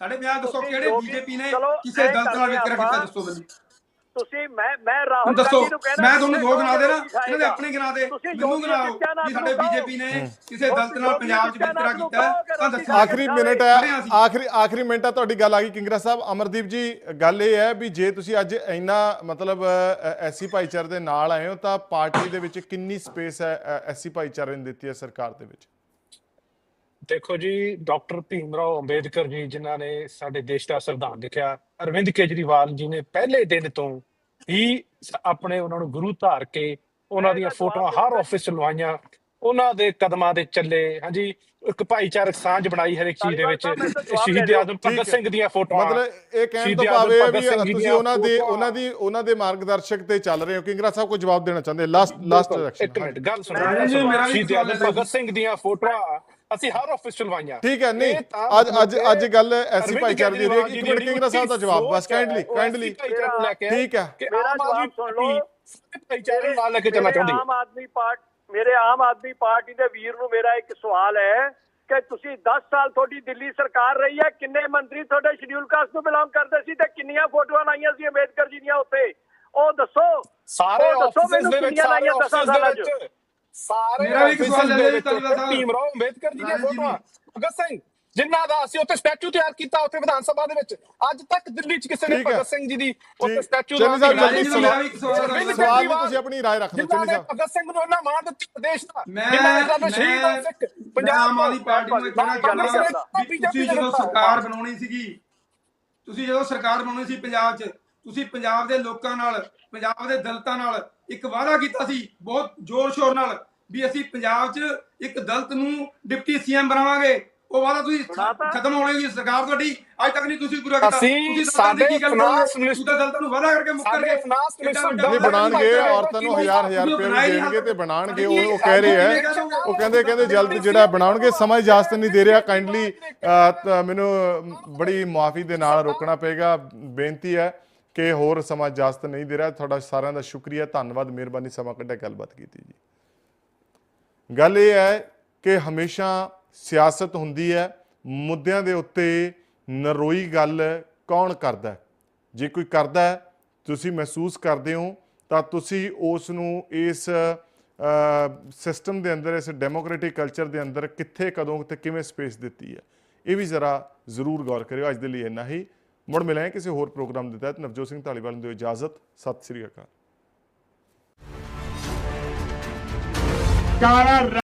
ਸਾਡੇ ਪੰਜਾਬ ਦੱਸੋ ਕਿਹੜੇ ਬੀਜੇਪੀ ਨੇ ਕਿਸੇ ਐਂ ਦਲਤ ਨਾਲ ਵਿਤਕਰਾ ਕੀਤਾ। ਦੱਸੋ ਮੈਨੂੰ। ਤੁਸੀਂ ਮੈਂ ਮੈਂ ਰਾਹੁਲ ਦੱਸੋ ਗਾਂਧੀ ਨੂੰ ਕਹਿਣਾ ਮੈਂ ਤੁਹਾਨੂੰ ਦੋ ਗਿਣਾ ਦੇਣਾ। ਇਹਨਾਂ ਦੇ ਆਪਣੇ ਗਿਣਾ ਦੇ ਮੈਨੂੰ ਗਿਣਾਓ ਵੀ ਸਾਡੇ। ਬੀਜੇਪੀ ਨੇ ਕਿਸੇ ਦਲਤ ਨਾਲ ਪੰਜਾਬ 'ਚ ਵਿਤਕਰਾ ਕੀਤਾ ਤਾਂ ਦੱਸੋ ਆਖਰੀ ਮਿੰਟ ਹਾਂ। ਆਖਰੀ ਆਖਰੀ ਮਿੰਟ ਹੈ ਤੁਹਾਡੀ ਗੱਲ ਆ ਗਈ ਕਿੰਗਰਾ ਸਾਹਿਬ ਅਮਰਦੀਪ ਜੀ ਗੱਲ ਇਹ ਹੈ ਵੀ ਜੇ ਤੁਸੀਂ ਅੱਜ ਇੰਨਾ ਮਤਲਬ ਐਸੀ ਭਾਈਚਾਰੇ ਦੇ ਨਾਲ ਆਏ ਹੋ ਤਾਂ ਪਾਰਟੀ ਦੇ ਵਿੱਚ ਕਿੰਨੀ ਸਪੇਸ ਹੈ ਐਸੀ ਭਾਈਚਾਰੇ ਨੇ ਦਿੱਤੀ ਹੈ ਸਰਕਾਰ ਦੇ ਵਿੱਚ ਦੇਖੋ ਜੀ ਡਾਕਟਰ ਭੀਮ ਰਾਓ ਅੰਬੇਦਕਰ ਜੀ ਜਿਨ੍ਹਾਂ ਨੇ ਸਾਡੇ ਦੇਸ਼ ਦਾ ਸੰਵਿਧਾਨ ਲਿਖਿਆ ਅਰਵਿੰਦ ਕੇਜਰੀਵਾਲ ਜੀ ਨੇ ਪਹਿਲੇ ਦਿਨ ਤੋਂ ਹੀ ਆਪਣੇ ਉਹਨਾਂ ਨੂੰ ਗੁਰੂ ਧਾਰ ਕੇ ਉਹਨਾਂ ਦੀਆਂ ਫੋਟੋਆਂ ਹਰ ਆਫਿਸ 'ਚ ਲਵਾਈਆਂ। ਉਹਨਾਂ ਦੇ ਕਦਮਾਂ ਤੇ ਚੱਲੇ ਹਾਂਜੀ ਇੱਕ ਭਾਈਚਾਰਕ ਸਾਂਝ ਬਣਾਈ ਹਰ ਇੱਕ ਚੀਜ਼ ਦੇ ਵਿੱਚ ਸ਼ਹੀਦ ਦੇ। ਆਜ਼ਮ ਭਗਤ ਸਿੰਘ ਦੀਆਂ ਫੋਟੋਆਂ ਮਤਲਬ ਇਹ ਕਹਿਣ ਤੋਂ ਭਾਵੇਂ ਵੀ ਤੁਸੀਂ ਉਹਨਾਂ ਦੇ। ਉਹਨਾਂ ਦੀ ਉਹਨਾਂ ਦੇ ਮਾਰਗਦਰਸ਼ਕ ਤੇ ਚੱਲ ਰਹੇ ਹੋ। ਕਿੰਗਰਾ ਸਾਹਿਬ ਕੋਈ ਜਵਾਬ ਦੇਣਾ ਚਾਹੁੰਦੇ? ਲਾਸਟ ਲਾਸਟ ਇੱਕ ਮਿੰਟ ਗੱਲ ਸੁਣੋ। ਸ਼ਹੀਦ ਆਜ਼ਮ ਭਗਤ ਸਿੰਘ ਦੀਆਂ ਫੋਟੋਆਂ ਅਸੀਂ ਹਰ ਆਫਿਸ ਚ ਲਵਾਈਆਂ। ਠੀਕ ਹੈ ਨਹੀਂ ਅੱਜ ਅੱਜ ਅੱਜ ਗੱਲ ਐਸੀ ਭਾਈਚਾਰੇ ਦੀ ਰਹੀ ਹੈ ਕਿ ਇੱਕ ਮਿੰਟ ਕਿੰਗਰਾ ਸਾਹਿਬ ਦਾ ਜਵਾਬ ਬਸ ਕਾਈਂਡਲੀ ਕਾਈਂਡਲੀ ਠੀਕ ਹੈ। ਕਿ ਮੇਰਾ ਜਵਾਬ ਸੁਣ ਲਓ। ਭਾਈਚਾਰੇ ਨਾਲ ਲੈ ਕੇ ਚੱਲਣਾ ਚਾਹੁੰਦੀ। ਆਮ ਆਦਮੀ ਪਾਰਟੀ ਮੇਰੇ ਆਮ ਆਦਮੀ ਪਾਰਟੀ ਦੇ ਵੀਰ ਨੂੰ ਮੇਰਾ ਇੱਕ ਸਵਾਲ ਹੈ ਕਿ ਤੁਸੀਂ 10 ਸਾਲ ਤੁਹਾਡੀ ਦਿੱਲੀ ਸਰਕਾਰ ਰਹੀ ਹੈ ਕਿੰਨੇ ਮੰਤਰੀ ਤੁਹਾਡੇ ਸ਼ਡਿਊਲ ਕਾਸਟ ਨੂੰ ਬਿਲੋਂਗ ਕਰਦੇ ਸੀ ਤੇ ਕਿੰਨੀਆਂ ਫੋਟੋਆਂ ਲਾਈਆਂ ਸੀ ਅੰਬੇਦਕਰ ਜੀ ਦੀਆਂ ਉੱਤੇ? ਉਹ ਦੱਸੋ। ਸਾਰੇ ਆਫਿਸ ਮੈਨੂੰ ਦੇ ਵਿੱਚ ਕਿੰਨੀਆਂ ਸਾਰੇ ਆਫਿਸ ਦੇ ਸਾਲਾਂ 'ਚ? ਵਿੱਚ ਸਾਰੇ ਮੇਰਾ ਵੀ ਇੱਕ ਸਵਾਲ ਹੈ ਦੇ ਜੀ ਧਾਲੀਵਾਲ ਸਾਹਿਬ। ਭੀਮ ਰਾਓ ਅੰਬੇਦਕਰ ਜੀ ਦੀਆਂ ਫੋਟੋਆਂ ਭਗਤ ਸਿੰਘ ਜਿਨ੍ਹਾਂ ਦਾ ਅਸੀਂ ਉੱਥੇ ਸਟੈਚੂ ਤਿਆਰ ਕੀਤਾ ਉੱਥੇ ਵਿਧਾਨ ਸਭਾ ਦੇ ਵਿੱਚ ਅੱਜ ਤੱਕ ਦਿੱਲੀ 'ਚ ਕਿਸੇ ਨੇ। ਭਗਤ ਸਿੰਘ ਜੀ ਦੀ ਉੱਥੇ। ਸਟੈਚੂ ਜੀ, ਸਵਾਲ- ਵੀ ਤੁਸੀਂ ਆਪਣੀ ਰਾਏ ਰੱਖ ਜਿਨ੍ਹਾਂ ਚੰਨੀ ਸਾਹਿਬ ਭਗਤ ਸਿੰਘ ਨੂੰ ਇੰਨਾ ਮਾਣ ਦਿੱਤਾ ਦੇਸ਼ ਦਾ ਮੈਂ ਸ਼ਹੀਦ ਦਾ ਪੰਜਾਬ ਆਮ ਆਦਮੀ ਪਾਰਟੀ ਨੂੰ ਕਹਿਣਾ ਚਾਹੁੰਦਾ ਤੁਸੀਂ ਜਦੋਂ ਸਰਕਾਰ ਬਣਾਉਣੀ ਸੀਗੀ ਤੁਸੀਂ ਜਦੋਂ ਸਰਕਾਰ ਬਣਾਉਣੀ ਸੀ ਪੰਜਾਬ 'ਚ ਤੁਸੀਂ ਪੰਜਾਬ ਦੇ ਲੋਕਾਂ ਨਾਲ ਪੰਜਾਬ ਦੇ ਦਲਿਤਾਂ ਨਾਲ ਇੱਕ ਵਾਅਦਾ ਕੀਤਾ ਸੀ ਬਹੁਤ ਜ਼ੋਰ ਸ਼ੋਰ ਨਾਲ ਵੀ ਅਸੀਂ ਪੰਜਾਬ 'ਚ ਇੱਕ ਦਲਿਤ ਨੂੰ ਡਿਪਟੀ ਸੀਐਮ ਬਣਾਵਾਂਗੇ। ਉਹ ਵਾਅਦਾ ਤੁਸੀਂ। ਖਤਮ ਹੋਣੇ ਦੀ ਸਰਕਾਰ ਤੁਹਾਡੀ ਅੱਜ ਤੱਕ ਨਹੀਂ ਤੁਸੀਂ ਪੂਰਾ ਕੀਤਾ। ਅਸੀਂ ਤੁਸੀਂ ਦਲਿਤਾਂ ਦੀ ਕੀ ਗੱਲ ਸਾਡੇ ਤੁਸੀਂ ਤਾਂ ਦਲਿਤਾਂ ਨੂੰ ਵਾਅਦਾ ਕਰਕੇ ਮੁੱਕਰ ਗਏ। ਵੱਡਾ ਨਹੀਂ ਵਾਅਦਾ ਬਣਾਣਗੇ। ਔਰਤਾਂ ਨੂੰ ਹਜ਼ਾਰ ਹਜ਼ਾਰ ਰੁਪਏ ਵੀ ਦੇਣਗੇ ਤੇ ਬਣਾਣਗੇ ਉਹ ਉਹ ਕਹਿ ਰਹੇ ਹੈ ਉਹ ਕਹਿੰਦੇ ਕਹਿੰਦੇ ਜਲਦ ਜਿਹੜਾ ਬਣਾਉਣਗੇ ਸਮਾਂ ਇਜਾਜ਼ਤ ਨਹੀਂ ਦੇ ਰਿਹਾ ਕਾਈਂਡਲੀ ਮੈਨੂੰ ਬੜੀ ਮੁਆਫੀ ਦੇ ਨਾਲ ਰੋਕਣਾ ਪਏਗਾ। ਬੇਨਤੀ ਹੈ ਕਿ ਹੋਰ ਸਮਾਂ ਇਜਾਜ਼ਤ ਨਹੀਂ ਦੇ ਰਿਹਾ। ਤੁਹਾਡਾ ਸਾਰਿਆਂ ਦਾ ਸ਼ੁਕਰੀਆ। ਧੰਨਵਾਦ। ਮਿਹਰਬਾਨੀ ਸਮਾਂ ਕੱਢਿਆ। ਗੱਲਬਾਤ ਕੀਤੀ ਜੀ। ਗੱਲ ਇਹ ਹੈ ਕਿ ਹਮੇਸ਼ਾ ਸਿਆਸਤ ਹੁੰਦੀ ਹੈ। ਮੁੱਦਿਆਂ ਦੇ ਉੱਤੇ ਨਰੋਈ ਗੱਲ ਕੌਣ ਕਰਦਾ ਜੇ ਕੋਈ ਕਰਦਾ ਤੁਸੀਂ ਮਹਿਸੂਸ ਕਰਦੇ ਹੋ, ਤਾਂ ਤੁਸੀਂ ਉਸ ਨੂੰ ਇਸ ਸਿਸਟਮ ਦੇ ਅੰਦਰ, ਇਸ ਡੈਮੋਕ੍ਰੈਟਿਕ ਕਲਚਰ ਦੇ ਅੰਦਰ ਕਿੱਥੇ, ਕਦੋਂ ਤੇ ਕਿਵੇਂ ਸਪੇਸ ਦਿੱਤੀ ਹੈ? ਇਹ ਵੀ ਜ਼ਰਾ ਜ਼ਰੂਰ ਗੌਰ ਕਰਿਓ। ਅੱਜ ਦੇ ਲਈ ਇੰਨਾ ਹੀ। ਮੁੜ ਮਿਲਾਂਗੇ ਕਿਸੇ ਹੋਰ ਪ੍ਰੋਗਰਾਮ ਦੇ ਤਹਿਤ। ਨਵਜੋਤ ਸਿੰਘ ਢਾਲੀਵਾਲ ਨੂੰ ਦਿਓ ਇਜਾਜ਼ਤ। ਸਤਿ ਸ੍ਰੀ ਅਕਾਲ।